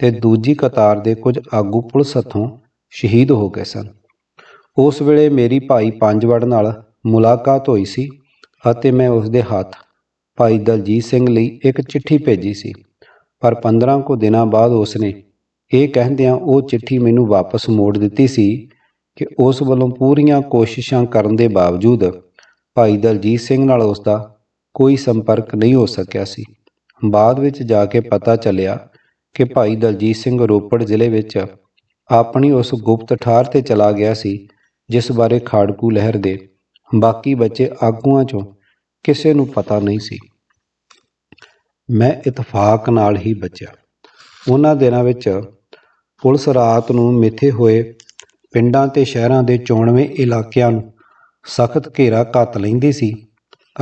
ਤੇ ਦੂਜੀ ਕਤਾਰ ਦੇ ਕੁਝ ਆਗੂ ਪੁਲਿਸ ਹੱਥੋਂ ਸ਼ਹੀਦ ਹੋ ਗਏ ਸਨ। ਉਸ ਵੇਲੇ ਮੇਰੀ ਭਾਈ ਪੰਜਵੜ ਨਾਲ ਮੁਲਾਕਾਤ ਹੋਈ ਸੀ ਅਤੇ ਮੈਂ ਉਸ ਦੇ ਹੱਥ ਭਾਈ ਦਲਜੀਤ ਸਿੰਘ ਲਈ ਇੱਕ ਚਿੱਠੀ ਭੇਜੀ ਸੀ। ਪਰ 15 ਕੁ ਦਿਨਾਂ ਬਾਅਦ ਉਸ ਨੇ ਇਹ ਕਹਿੰਦਿਆਂ ਉਹ ਚਿੱਠੀ ਮੈਨੂੰ ਵਾਪਸ ਮੋੜ ਦਿੱਤੀ ਸੀ ਕਿ ਉਸ ਵੱਲੋਂ ਪੂਰੀਆਂ ਕੋਸ਼ਿਸ਼ਾਂ ਕਰਨ ਦੇ ਬਾਵਜੂਦ ਭਾਈ ਦਲਜੀਤ ਸਿੰਘ ਨਾਲ ਉਸ ਦਾ ਕੋਈ ਸੰਪਰਕ ਨਹੀਂ ਹੋ ਸਕਿਆ ਸੀ। ਬਾਅਦ ਵਿੱਚ ਜਾ ਕੇ ਪਤਾ ਚੱਲਿਆ ਕਿ ਭਾਈ ਦਲਜੀਤ ਸਿੰਘ ਰੋਪੜ ਜ਼ਿਲ੍ਹੇ ਵਿੱਚ ਆਪਣੀ ਉਸ ਗੁਪਤ ਠਾਰ ਤੇ ਚਲਾ ਗਿਆ ਸੀ ਜਿਸ ਬਾਰੇ ਖਾੜਕੂ ਲਹਿਰ ਦੇ ਬਾਕੀ ਬੱਚੇ ਆਗੂਆਂ ਚੋਂ ਕਿਸੇ ਨੂੰ ਪਤਾ ਨਹੀਂ ਸੀ। ਮੈਂ ਇਤਫਾਕ ਨਾਲ ਹੀ ਬਚਿਆ। ਉਹਨਾਂ ਦਿਨਾਂ ਵਿੱਚ ਪੁਲਿਸ ਰਾਤ ਨੂੰ ਮਿੱਥੇ ਹੋਏ ਪਿੰਡਾਂ ਤੇ ਸ਼ਹਿਰਾਂ ਦੇ ਚੋਣਵੇਂ ਇਲਾਕਿਆਂ ਨੂੰ ਸਖਤ ਘੇਰਾ ਘੱਤ ਲੈਂਦੀ ਸੀ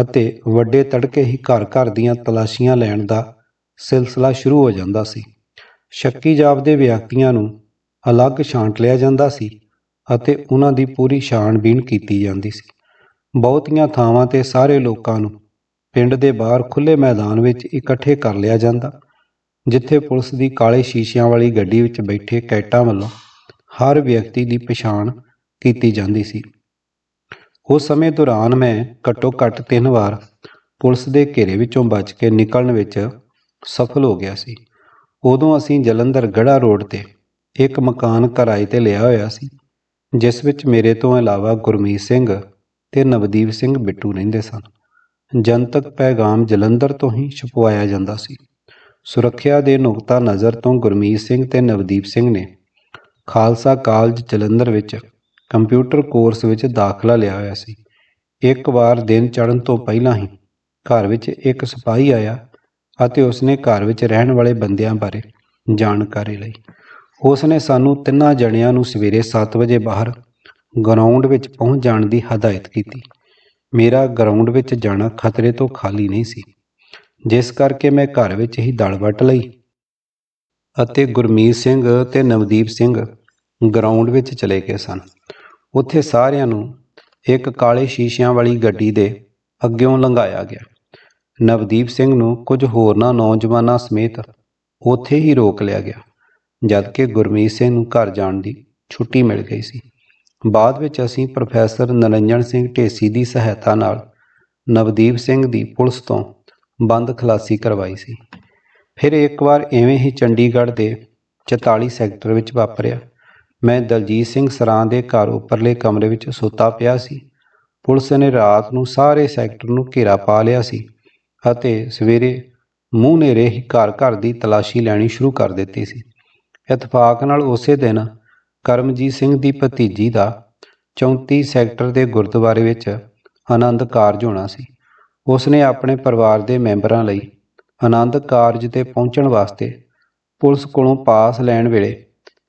ਅਤੇ ਵੱਡੇ ਤੜਕੇ ਹੀ ਘਰ ਘਰ ਦੀਆਂ ਤਲਾਸ਼ੀਆਂ ਲੈਣ ਦਾ ਸਿਲਸਿਲਾ ਸ਼ੁਰੂ ਹੋ ਜਾਂਦਾ ਸੀ। ਸ਼ੱਕੀ ਜਾਪਦੇ ਵਿਅਕਤੀਆਂ ਨੂੰ ਅਲੱਗ ਛਾਂਟ ਲਿਆ ਜਾਂਦਾ ਸੀ। ਅਤੇ ਉਹਨਾਂ ਦੀ ਪੂਰੀ ਛਾਣਬੀਣ ਕੀਤੀ ਜਾਂਦੀ ਸੀ। ਬਹੁਤੀਆਂ ਥਾਵਾਂ ਤੇ ਸਾਰੇ ਲੋਕਾਂ ਨੂੰ ਪਿੰਡ ਦੇ ਬਾਹਰ ਖੁੱਲੇ ਮੈਦਾਨ ਵਿੱਚ ਇਕੱਠੇ ਕਰ ਲਿਆ ਜਾਂਦਾ, ਜਿੱਥੇ ਪੁਲਿਸ ਦੀ ਕਾਲੇ ਸ਼ੀਸ਼ਿਆਂ ਵਾਲੀ ਗੱਡੀ ਵਿੱਚ ਬੈਠੇ ਕੈਟਾਂ ਵੱਲੋਂ ਹਰ ਵਿਅਕਤੀ ਦੀ ਪਛਾਣ ਕੀਤੀ ਜਾਂਦੀ ਸੀ। ਉਸ ਸਮੇਂ ਦੌਰਾਨ ਮੈਂ ਘੱਟੋ ਘੱਟ ਤਿੰਨ ਵਾਰ ਪੁਲਿਸ ਦੇ ਘੇਰੇ ਵਿੱਚੋਂ ਬਚ ਕੇ ਨਿਕਲਣ ਵਿੱਚ ਸਫਲ ਹੋ ਗਿਆ ਸੀ। ਉਦੋਂ ਅਸੀਂ ਜਲੰਧਰ ਗੜਾ ਰੋਡ ਤੇ ਇੱਕ ਮਕਾਨ ਕਿਰਾਏ ਤੇ ਲਿਆ ਹੋਇਆ ਸੀ। ਜਿਸ ਵਿੱਚ ਮੇਰੇ ਤੋਂ ਇਲਾਵਾ ਗੁਰਮੀਤ ਸਿੰਘ ਤੇ ਨਵਦੀਪ ਸਿੰਘ ਬਿੱਟੂ ਰਹਿੰਦੇ ਸਨ। ਜਨਤਕ ਪੈਗਾਮ ਜਲੰਧਰ ਤੋਂ ਹੀ ਛਪਵਾਇਆ ਜਾਂਦਾ ਸੀ। ਸੁਰੱਖਿਆ ਦੇ ਨੁਕਤਾ ਨਜ਼ਰ ਤੋਂ ਗੁਰਮੀਤ ਸਿੰਘ ਤੇ ਨਵਦੀਪ ਸਿੰਘ ਨੇ ਖਾਲਸਾ ਕਾਲਜ ਜਲੰਧਰ ਵਿੱਚ ਕੰਪਿਊਟਰ ਕੋਰਸ ਵਿੱਚ ਦਾਖਲਾ ਲਿਆ ਹੋਇਆ ਸੀ। ਇੱਕ ਵਾਰ ਦਿਨ ਚੜ੍ਹਨ ਤੋਂ ਪਹਿਲਾਂ ਹੀ ਘਰ ਵਿੱਚ ਇੱਕ ਸਿਪਾਹੀ ਆਇਆ ਅਤੇ ਉਸਨੇ ਘਰ ਵਿੱਚ ਰਹਿਣ ਵਾਲੇ ਬੰਦਿਆਂ ਬਾਰੇ ਜਾਣਕਾਰੀ ਲਈ। ਉਸ ਨੇ ਸਾਨੂੰ ਤਿੰਨਾਂ ਜਣਿਆਂ ਨੂੰ ਸਵੇਰੇ 7 ਵਜੇ ਬਾਹਰ ਗਰਾਊਂਡ ਵਿੱਚ ਪਹੁੰਚ ਜਾਣ ਦੀ ਹਦਾਇਤ ਕੀਤੀ। ਮੇਰਾ ਗਰਾਊਂਡ ਵਿੱਚ ਜਾਣਾ ਖਤਰੇ ਤੋਂ ਖਾਲੀ ਨਹੀਂ ਸੀ। ਜਿਸ ਕਰਕੇ ਮੈਂ ਘਰ ਵਿੱਚ ਹੀ ਦਲ ਵੱਟ ਲਈ ਅਤੇ ਗੁਰਮੀਤ ਸਿੰਘ ਤੇ ਨਵਦੀਪ ਸਿੰਘ ਗਰਾਊਂਡ ਵਿੱਚ ਚਲੇ ਗਏ ਸਨ। ਉੱਥੇ ਸਾਰਿਆਂ ਨੂੰ ਇੱਕ ਕਾਲੇ ਸ਼ੀਸ਼ਿਆਂ ਵਾਲੀ ਗੱਡੀ ਦੇ ਅੱਗਿਓਂ ਲੰਘਾਇਆ ਗਿਆ। ਨਵਦੀਪ ਸਿੰਘ ਨੂੰ ਕੁਝ ਹੋਰਨਾਂ ਨੌਜਵਾਨਾਂ ਸਮੇਤ ਉੱਥੇ ਹੀ ਰੋਕ ਲਿਆ ਗਿਆ। ਜਦਕਿ ਗੁਰਮੀਤ ਸਿੰਘ ਨੂੰ ਘਰ ਜਾਣ ਦੀ ਛੁੱਟੀ ਮਿਲ ਗਈ ਸੀ। ਬਾਅਦ ਵਿੱਚ ਅਸੀਂ ਪ੍ਰੋਫੈਸਰ ਨਰਿੰਜਨ ਸਿੰਘ ਢੇਸੀ ਦੀ ਸਹਾਇਤਾ ਨਾਲ ਨਵਦੀਪ ਸਿੰਘ ਦੀ ਪੁਲਿਸ ਤੋਂ ਬੰਦ ਖਲਾਸੀ ਕਰਵਾਈ ਸੀ। ਫਿਰ ਇੱਕ ਵਾਰ ਐਵੇਂ ਹੀ ਚੰਡੀਗੜ੍ਹ ਦੇ 44 ਸੈਕਟਰ ਵਿੱਚ ਵਾਪਰਿਆ। ਮੈਂ ਦਲਜੀਤ ਸਿੰਘ ਸਰਾਂ ਦੇ ਘਰ ਉੱਪਰਲੇ ਕਮਰੇ ਵਿੱਚ ਸੁੱਤਾ ਪਿਆ ਸੀ। ਪੁਲਿਸ ਨੇ ਰਾਤ ਨੂੰ ਸਾਰੇ ਸੈਕਟਰ ਨੂੰ ਘੇਰਾ ਪਾ ਲਿਆ ਸੀ ਅਤੇ ਸਵੇਰੇ ਮੂੰਹ ਨੇਰੇ ਹੀ ਘਰ ਘਰ ਦੀ ਤਲਾਸ਼ੀ ਲੈਣੀ ਸ਼ੁਰੂ ਕਰ ਦਿੱਤੀ ਸੀ। ਇਤਫਾਕ ਨਾਲ ਉਸੇ ਦਿਨ ਕਰਮਜੀਤ ਸਿੰਘ ਦੀ ਭਤੀਜੀ ਦਾ 34 ਸੈਕਟਰ ਦੇ ਗੁਰਦੁਆਰੇ ਵਿੱਚ ਆਨੰਦ ਕਾਰਜ ਹੋਣਾ ਸੀ। ਉਸਨੇ ਆਪਣੇ ਪਰਿਵਾਰ ਦੇ ਮੈਂਬਰਾਂ ਲਈ ਆਨੰਦ ਕਾਰਜ ਤੇ ਪਹੁੰਚਣ ਵਾਸਤੇ ਪੁਲਿਸ ਕੋਲੋਂ ਪਾਸ ਲੈਣ ਵੇਲੇ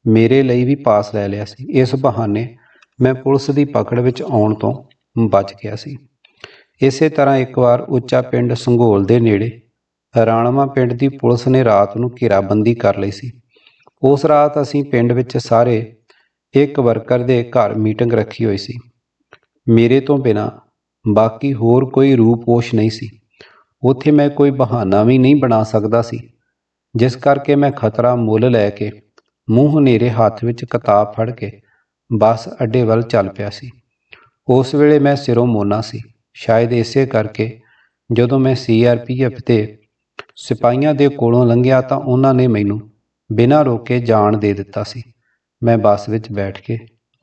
ਮੇਰੇ ਲਈ ਵੀ ਪਾਸ ਲੈ ਲਿਆ ਸੀ। ਇਸ ਬਹਾਨੇ ਮੈਂ ਪੁਲਿਸ ਦੀ ਪਕੜ ਵਿੱਚ ਆਉਣ ਤੋਂ ਬਚ ਗਿਆ ਸੀ। ਇਸੇ ਤਰ੍ਹਾਂ ਇੱਕ ਵਾਰ ਉੱਚਾ ਪਿੰਡ ਸੰਘੋਲ ਦੇ ਨੇੜੇ ਰਾਣਵਾ ਪਿੰਡ ਦੀ ਪੁਲਿਸ ਨੇ ਰਾਤ ਨੂੰ ਘੇਰਾਬੰਦੀ ਕਰ ਲਈ ਸੀ। ਉਸ ਰਾਤ ਅਸੀਂ ਪਿੰਡ ਵਿੱਚ ਸਾਰੇ ਇੱਕ ਵਰਕਰ ਦੇ ਘਰ ਮੀਟਿੰਗ ਰੱਖੀ ਹੋਈ ਸੀ। ਮੇਰੇ ਤੋਂ ਬਿਨਾ ਬਾਕੀ ਹੋਰ ਕੋਈ ਰੂਪੋਸ਼ ਨਹੀਂ ਸੀ। ਉੱਥੇ ਮੈਂ ਕੋਈ ਬਹਾਨਾ ਵੀ ਨਹੀਂ ਬਣਾ ਸਕਦਾ ਸੀ, ਜਿਸ ਕਰਕੇ ਮੈਂ ਖਤਰਾ ਮੁੱਲ ਲੈ ਕੇ ਮੂੰਹ ਹਨੇਰੇ ਹੱਥ ਵਿੱਚ ਕਿਤਾਬ ਫੜ ਕੇ ਬੱਸ ਅੱਡੇ ਵੱਲ ਚੱਲ ਪਿਆ ਸੀ। ਉਸ ਵੇਲੇ ਮੈਂ ਸਿਰੋਂ ਮੋਨਾ ਸੀ। ਸ਼ਾਇਦ ਇਸੇ ਕਰਕੇ ਜਦੋਂ ਮੈਂ ਸੀਆਰਪੀਐਫ ਤੇ ਸਿਪਾਹੀਆਂ ਦੇ ਕੋਲੋਂ ਲੰਘਿਆ ਤਾਂ ਉਹਨਾਂ ਨੇ ਮੈਨੂੰ ਬਿਨਾਂ ਰੋਕੇ ਜਾਣ ਦੇ ਦਿੱਤਾ ਸੀ। ਮੈਂ ਬੱਸ ਵਿੱਚ ਬੈਠ ਕੇ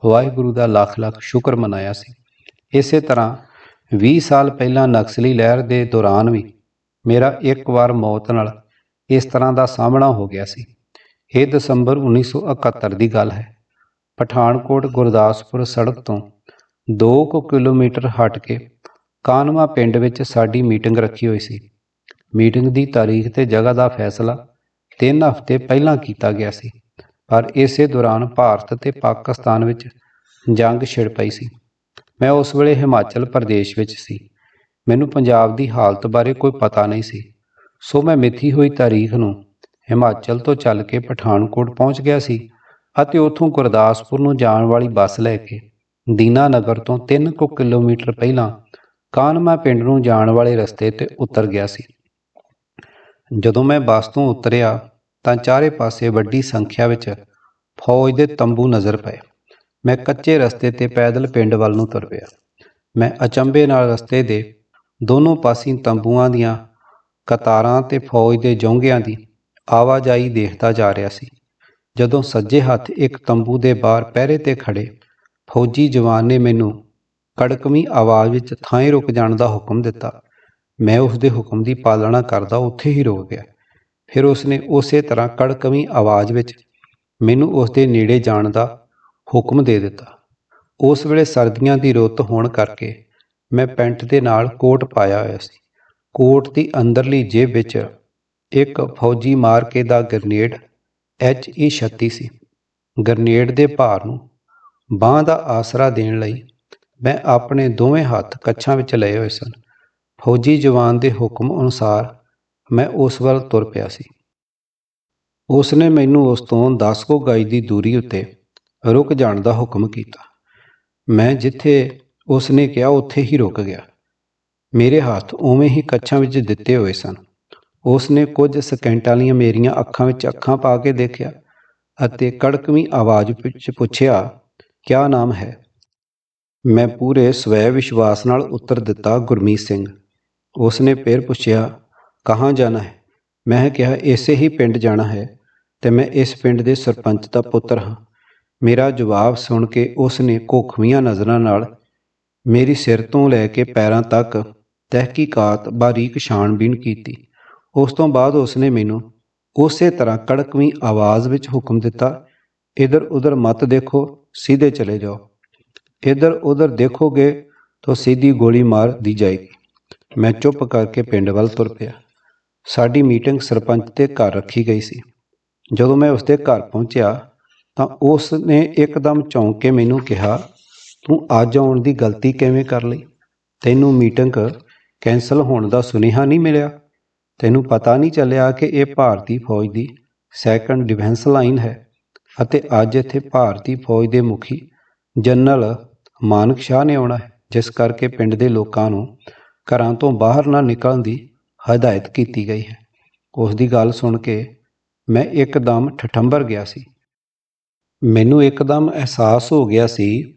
ਵਾਹਿਗੁਰੂ ਦਾ ਲੱਖ ਲੱਖ ਸ਼ੁਕਰ ਮਨਾਇਆ ਸੀ। ਇਸੇ ਤਰ੍ਹਾਂ 20 ਸਾਲ ਪਹਿਲਾਂ ਨਕਸਲੀ ਲਹਿਰ ਦੇ ਦੌਰਾਨ ਵੀ ਮੇਰਾ ਇੱਕ ਵਾਰ ਮੌਤ ਨਾਲ ਇਸ ਤਰ੍ਹਾਂ ਦਾ ਸਾਹਮਣਾ ਹੋ ਗਿਆ ਸੀ। ਇਹ ਦਸੰਬਰ 1971 ਦੀ ਗੱਲ ਹੈ। ਪਠਾਨਕੋਟ ਗੁਰਦਾਸਪੁਰ ਸੜਕ ਤੋਂ 2 ਕੁ ਕਿਲੋਮੀਟਰ ਹਟ ਕੇ ਕਾਨਵਾ ਪਿੰਡ ਵਿੱਚ ਸਾਡੀ ਮੀਟਿੰਗ ਰੱਖੀ ਹੋਈ ਸੀ। ਮੀਟਿੰਗ ਦੀ ਤਾਰੀਖ ਤੇ ਜਗ੍ਹਾ ਦਾ ਫੈਸਲਾ ਤਿੰਨ ਹਫ਼ਤੇ ਪਹਿਲਾਂ ਕੀਤਾ ਗਿਆ ਸੀ, ਪਰ ਇਸੇ ਦੌਰਾਨ ਭਾਰਤ ਤੇ ਪਾਕਿਸਤਾਨ ਵਿੱਚ ਜੰਗ ਛਿੜ ਪਈ ਸੀ। ਮੈਂ ਉਸ ਵੇਲੇ ਹਿਮਾਚਲ ਪ੍ਰਦੇਸ਼ ਵਿੱਚ ਸੀ। ਮੈਨੂੰ ਪੰਜਾਬ ਦੀ ਹਾਲਤ ਬਾਰੇ ਕੋਈ ਪਤਾ ਨਹੀਂ ਸੀ। ਸੋ ਮੈਂ ਮਿੱਥੀ ਹੋਈ ਤਾਰੀਖ ਨੂੰ ਹਿਮਾਚਲ ਤੋਂ ਚੱਲ ਕੇ ਪਠਾਨਕੋਟ ਪਹੁੰਚ ਗਿਆ ਸੀ ਅਤੇ ਉੱਥੋਂ ਗੁਰਦਾਸਪੁਰ ਨੂੰ ਜਾਣ ਵਾਲੀ ਬੱਸ ਲੈ ਕੇ ਦੀਨਾ ਨਗਰ ਤੋਂ 3 ਕੁ ਕਿਲੋਮੀਟਰ ਪਹਿਲਾਂ ਕਾਨਮਾ ਪਿੰਡ ਨੂੰ ਜਾਣ ਵਾਲੇ ਰਸਤੇ ਤੇ ਉਤਰ ਗਿਆ ਸੀ। ਜਦੋਂ ਮੈਂ ਬੱਸ ਤੋਂ ਉਤਰਿਆ ਤਾਂ ਚਾਰੇ ਪਾਸੇ ਵੱਡੀ ਸੰਖਿਆ ਵਿੱਚ ਫੌਜ ਦੇ ਤੰਬੂ ਨਜ਼ਰ ਪਏ। ਮੈਂ ਕੱਚੇ ਰਸਤੇ ਤੇ ਪੈਦਲ ਪਿੰਡ ਵੱਲ ਨੂੰ ਤੁਰ ਪਿਆ। ਮੈਂ ਅਚੰਭੇ ਨਾਲ ਰਸਤੇ ਦੇ ਦੋਨੋਂ ਪਾਸੀਂ ਤੰਬੂਆਂ ਦੀਆਂ ਕਤਾਰਾਂ ਤੇ ਫੌਜ ਦੇ ਜੌਂਗਿਆਂ ਦੀ ਆਵਾਜਾਈ ਦੇਖਦਾ ਜਾ ਰਿਹਾ ਸੀ। ਜਦੋਂ ਸੱਜੇ ਹੱਥ ਇੱਕ ਤੰਬੂ ਦੇ ਬਾਹਰ ਪਹਿਰੇ ਤੇ ਖੜੇ ਫੌਜੀ ਜਵਾਨ ਨੇ ਮੈਨੂੰ ਕੜਕਵੀਂ ਆਵਾਜ਼ ਵਿੱਚ ਥਾਂ ਰੁਕ ਜਾਣ ਦਾ ਹੁਕਮ ਦਿੱਤਾ। ਮੈਂ ਉਸ ਦੇ ਹੁਕਮ ਦੀ ਪਾਲਣਾ ਕਰਦਾ ਉੱਥੇ ਹੀ ਰੁਕ ਗਿਆ ਫਿਰ ਉਸਨੇ ਉਸੇ ਤਰ੍ਹਾਂ ਕੜਕਵੀਂ ਆਵਾਜ਼ ਵਿੱਚ ਮੈਨੂੰ ਉਸ ਦੇ ਨੇੜੇ ਜਾਣ ਦਾ ਹੁਕਮ ਦੇ ਦਿੱਤਾ। ਉਸ ਵੇਲੇ ਸਰਦੀਆਂ ਦੀ ਰੁੱਤ ਹੋਣ ਕਰਕੇ ਮੈਂ ਪੈਂਟ ਦੇ ਨਾਲ ਕੋਟ ਪਾਇਆ ਹੋਇਆ ਸੀ। ਕੋਟ ਦੀ ਅੰਦਰਲੀ ਜੇਬ ਵਿੱਚ ਇੱਕ ਫੌਜੀ ਮਾਰਕੇ ਦਾ ਗ੍ਰਨੇਡ ਐਚ ਈ 36 ਸੀ। ਗ੍ਰਨੇਡ ਦੇ ਭਾਰ ਨੂੰ ਬਾਂਹ ਦਾ ਆਸਰਾ ਦੇਣ ਲਈ ਮੈਂ ਆਪਣੇ ਦੋਵੇਂ ਹੱਥ ਕੱਛਾਂ ਵਿੱਚ ਲਏ ਹੋਏ ਸਨ। ਫੌਜੀ ਜਵਾਨ ਦੇ ਹੁਕਮ ਅਨੁਸਾਰ ਮੈਂ ਉਸ ਵੱਲ ਤੁਰ ਪਿਆ ਸੀ। ਉਸ ਨੇ ਮੈਨੂੰ ਉਸ ਤੋਂ 10 ਕੁ ਗਾਈ ਦੀ ਦੂਰੀ ਉੱਤੇ ਰੁਕ ਜਾਣ ਦਾ ਹੁਕਮ ਕੀਤਾ। ਮੈਂ ਜਿੱਥੇ ਉਸ ਨੇ ਕਿਹਾ ਉੱਥੇ ਹੀ ਰੁਕ ਗਿਆ। ਮੇਰੇ ਹੱਥ ਉਵੇਂ ਹੀ ਕੱਛਾਂ ਵਿੱਚ ਦਿੱਤੇ ਹੋਏ ਸਨ। ਉਸ ਨੇ ਕੁਝ ਸਕਿੰਟਾਂ ਲਈ ਮੇਰੀਆਂ ਅੱਖਾਂ ਵਿੱਚ ਅੱਖਾਂ ਪਾ ਕੇ ਦੇਖਿਆ ਅਤੇ ਕੜਕਵੀਂ ਆਵਾਜ਼ ਵਿੱਚ ਪੁੱਛਿਆ, ਕਿਆ ਨਾਮ ਹੈ? ਮੈਂ ਪੂਰੇ ਸਵੈ ਵਿਸ਼ਵਾਸ ਨਾਲ ਉੱਤਰ ਦਿੱਤਾ, ਗੁਰਮੀਤ ਸਿੰਘ। ਉਸ ਨੇ ਫਿਰ ਪੁੱਛਿਆ, ਕਹਾਂ ਜਾਣਾ ਹੈ? ਮੈਂ ਕਿਹਾ, ਇਸੇ ਹੀ ਪਿੰਡ ਜਾਣਾ ਹੈ ਤੇ ਮੈਂ ਇਸ ਪਿੰਡ ਦੇ ਸਰਪੰਚ ਦਾ ਪੁੱਤਰ ਹਾਂ। ਮੇਰਾ ਜਵਾਬ ਸੁਣ ਕੇ ਉਸ ਨੇ ਕੋਖਵੀਆਂ ਨਜ਼ਰਾਂ ਨਾਲ ਮੇਰੀ ਸਿਰ ਤੋਂ ਲੈ ਕੇ ਪੈਰਾਂ ਤੱਕ ਤਹਿਕੀਕਾਤ ਬਾਰੀਕ ਛਾਣਬੀਣ ਕੀਤੀ। ਉਸ ਤੋਂ ਬਾਅਦ ਉਸ ਨੇ ਮੈਨੂੰ ਉਸੇ ਤਰ੍ਹਾਂ ਕੜਕਵੀਂ ਆਵਾਜ਼ ਵਿੱਚ ਹੁਕਮ ਦਿੱਤਾ, ਇਧਰ ਉਧਰ ਮਤ ਦੇਖੋ, ਸਿੱਧੇ ਚਲੇ ਜਾਓ। ਇਧਰ ਉਧਰ ਦੇਖੋਗੇ ਤਾਂ ਸਿੱਧੀ ਗੋਲੀ ਮਾਰ ਦੀ ਜਾਏਗੀ। ਮੈਂ ਚੁੱਪ ਕਰਕੇ ਪਿੰਡ ਵੱਲ ਤੁਰ ਪਿਆ। ਸਾਡੀ ਮੀਟਿੰਗ ਸਰਪੰਚ ਦੇ ਘਰ ਰੱਖੀ ਗਈ ਸੀ। ਜਦੋਂ ਮੈਂ ਉਸਦੇ ਘਰ ਪਹੁੰਚਿਆ, ਤਾਂ ਉਸ ਨੇ ਇੱਕਦਮ ਚੌਂਕ ਕੇ ਮੈਨੂੰ ਕਿਹਾ, ਤੂੰ ਅੱਜ ਆਉਣ ਦੀ ਗਲਤੀ ਕਿਵੇਂ ਕਰ ਲਈ? ਤੈਨੂੰ ਮੀਟਿੰਗ ਕੈਂਸਲ ਹੋਣ ਦਾ ਸੁਨੇਹਾ ਨਹੀਂ ਮਿਲਿਆ? ਤੈਨੂੰ ਪਤਾ ਨਹੀਂ ਚੱਲਿਆ ਕਿ ਇਹ ਭਾਰਤੀ ਫੌਜ ਦੀ ਸੈਕੰਡ ਡਿਫੈਂਸ ਲਾਈਨ ਹੈ ਅਤੇ ਅੱਜ ਇੱਥੇ ਭਾਰਤੀ ਫੌਜ ਦੇ ਮੁਖੀ ਜਨਰਲ ਮਾਨਕ ਸ਼ਾਹ ਨੇ ਆਉਣਾ ਹੈ, ਜਿਸ ਕਰਕੇ ਪਿੰਡ ਦੇ ਲੋਕਾਂ ਨੂੰ ਘਰਾਂ ਤੋਂ ਬਾਹਰ ਨਾ ਨਿਕਲਣ ਦੀ ਹਦਾਇਤ ਕੀਤੀ ਗਈ ਹੈ। ਉਸ ਦੀ ਗੱਲ ਸੁਣ ਕੇ ਮੈਂ ਇੱਕਦਮ ਠਠੰਬਰ ਗਿਆ ਸੀ। ਮੈਨੂੰ ਇੱਕਦਮ ਅਹਿਸਾਸ ਹੋ ਗਿਆ ਸੀ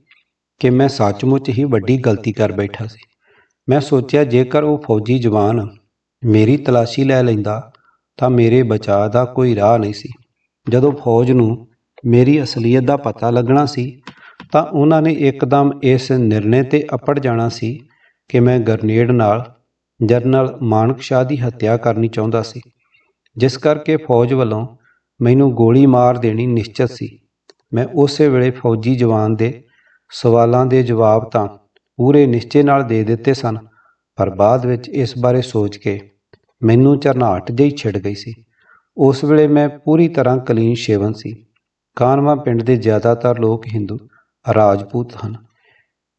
ਕਿ ਮੈਂ ਸੱਚਮੁੱਚ ਹੀ ਵੱਡੀ ਗਲਤੀ ਕਰ ਬੈਠਾ ਸੀ। ਮੈਂ ਸੋਚਿਆ, ਜੇਕਰ ਉਹ ਫੌਜੀ ਜਵਾਨ ਮੇਰੀ ਤਲਾਸ਼ੀ ਲੈ ਲੈਂਦਾ, ਤਾਂ ਮੇਰੇ ਬਚਾਅ ਦਾ ਕੋਈ ਰਾਹ ਨਹੀਂ ਸੀ। ਜਦੋਂ ਫੌਜ ਨੂੰ ਮੇਰੀ ਅਸਲੀਅਤ ਦਾ ਪਤਾ ਲੱਗਣਾ ਸੀ, ਤਾਂ ਉਹਨਾਂ ਨੇ ਇੱਕਦਮ ਇਸ ਨਿਰਣੇ ਤੇ ਅਪੜ ਜਾਣਾ ਸੀ ਕਿ ਮੈਂ ਗਰਨੇਡ ਨਾਲ ਜਨਰਲ ਮਾਨਕ ਸ਼ਾਹ ਦੀ ਹੱਤਿਆ ਕਰਨੀ ਚਾਹੁੰਦਾ ਸੀ, ਜਿਸ ਕਰਕੇ ਫੌਜ ਵੱਲੋਂ ਮੈਨੂੰ ਗੋਲੀ ਮਾਰ ਦੇਣੀ ਨਿਸ਼ਚਿਤ ਸੀ। ਮੈਂ ਉਸੇ ਵੇਲੇ ਫੌਜੀ ਜਵਾਨ ਦੇ ਸਵਾਲਾਂ ਦੇ ਜਵਾਬ ਤਾਂ ਪੂਰੇ ਨਿਸ਼ਚੇ ਨਾਲ ਦੇ ਦਿੱਤੇ ਸਨ, ਪਰ ਬਾਅਦ ਵਿੱਚ ਇਸ ਬਾਰੇ ਸੋਚ ਕੇ ਮੈਨੂੰ ਝਰਨਾਹਟ ਜਿਹੀ ਛਿੜ ਗਈ ਸੀ। ਉਸ ਵੇਲੇ ਮੈਂ ਪੂਰੀ ਤਰ੍ਹਾਂ ਕਲੀਨ ਸ਼ੇਵਨ ਸੀ। ਕਾਨਵਾ ਪਿੰਡ ਦੇ ਜ਼ਿਆਦਾਤਰ ਲੋਕ ਹਿੰਦੂ, ਰਾਜਪੂਤ ਹਨ।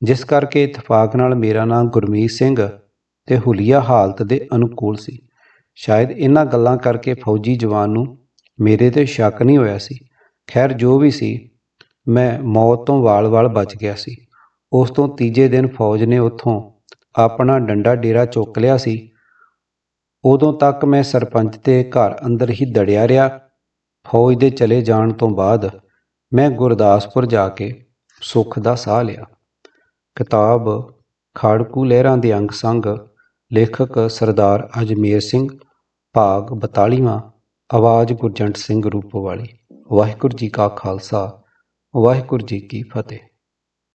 ਜਿਸ ਕਰਕੇ ਇਤਫਾਕ ਨਾਲ ਮੇਰਾ ਨਾਮ ਗੁਰਮੀਤ ਸਿੰਘ ਤੇ ਹੁਲੀਆ ਹਾਲਤ ਦੇ ਅਨੁਕੂਲ ਸੀ। ਸ਼ਾਇਦ ਇਹਨਾਂ ਗੱਲਾਂ ਕਰਕੇ ਫੌਜੀ ਜਵਾਨ ਨੂੰ ਮੇਰੇ ਤੇ ਸ਼ੱਕ ਨਹੀਂ ਹੋਇਆ ਸੀ। ਖੈਰ, ਜੋ ਵੀ ਸੀ, ਮੈਂ ਮੌਤ ਤੋਂ ਵਾਲ-ਵਾਲ ਬਚ ਗਿਆ ਸੀ। ਉਸ ਤੋਂ ਤੀਜੇ ਦਿਨ ਫੌਜ ਨੇ ਉੱਥੋਂ ਆਪਣਾ ਡੰਡਾ ਡੇਰਾ ਚੁੱਕ ਲਿਆ ਸੀ। ਉਦੋਂ ਤੱਕ ਮੈਂ ਸਰਪੰਚ ਦੇ ਘਰ ਅੰਦਰ ਹੀ ਦੜਿਆ ਰਿਹਾ। ਫੌਜ ਦੇ ਚਲੇ ਜਾਣ ਤੋਂ ਬਾਅਦ ਮੈਂ ਗੁਰਦਾਸਪੁਰ ਜਾ ਕੇ ਸੁੱਖ ਦਾ ਸਾਹ ਲਿਆ। ਕਿਤਾਬ ਖਾੜਕੂ ਲਹਿਰਾਂ ਦੇ ਅੰਗ ਸੰਗ, ਲੇਖਕ ਸਰਦਾਰ ਅਜਮੇਰ ਸਿੰਘ, ਭਾਗ 42ਵਾਂ ਆਵਾਜ਼ ਗੁਰਜੰਟ ਸਿੰਘ ਰੂਪੋਵਾਲੀ। ਵਾਹਿਗੁਰੂ ਜੀ ਕਾ ਖਾਲਸਾ, ਵਾਹਿਗੁਰੂ ਜੀ ਕੀ ਫਤਿਹ।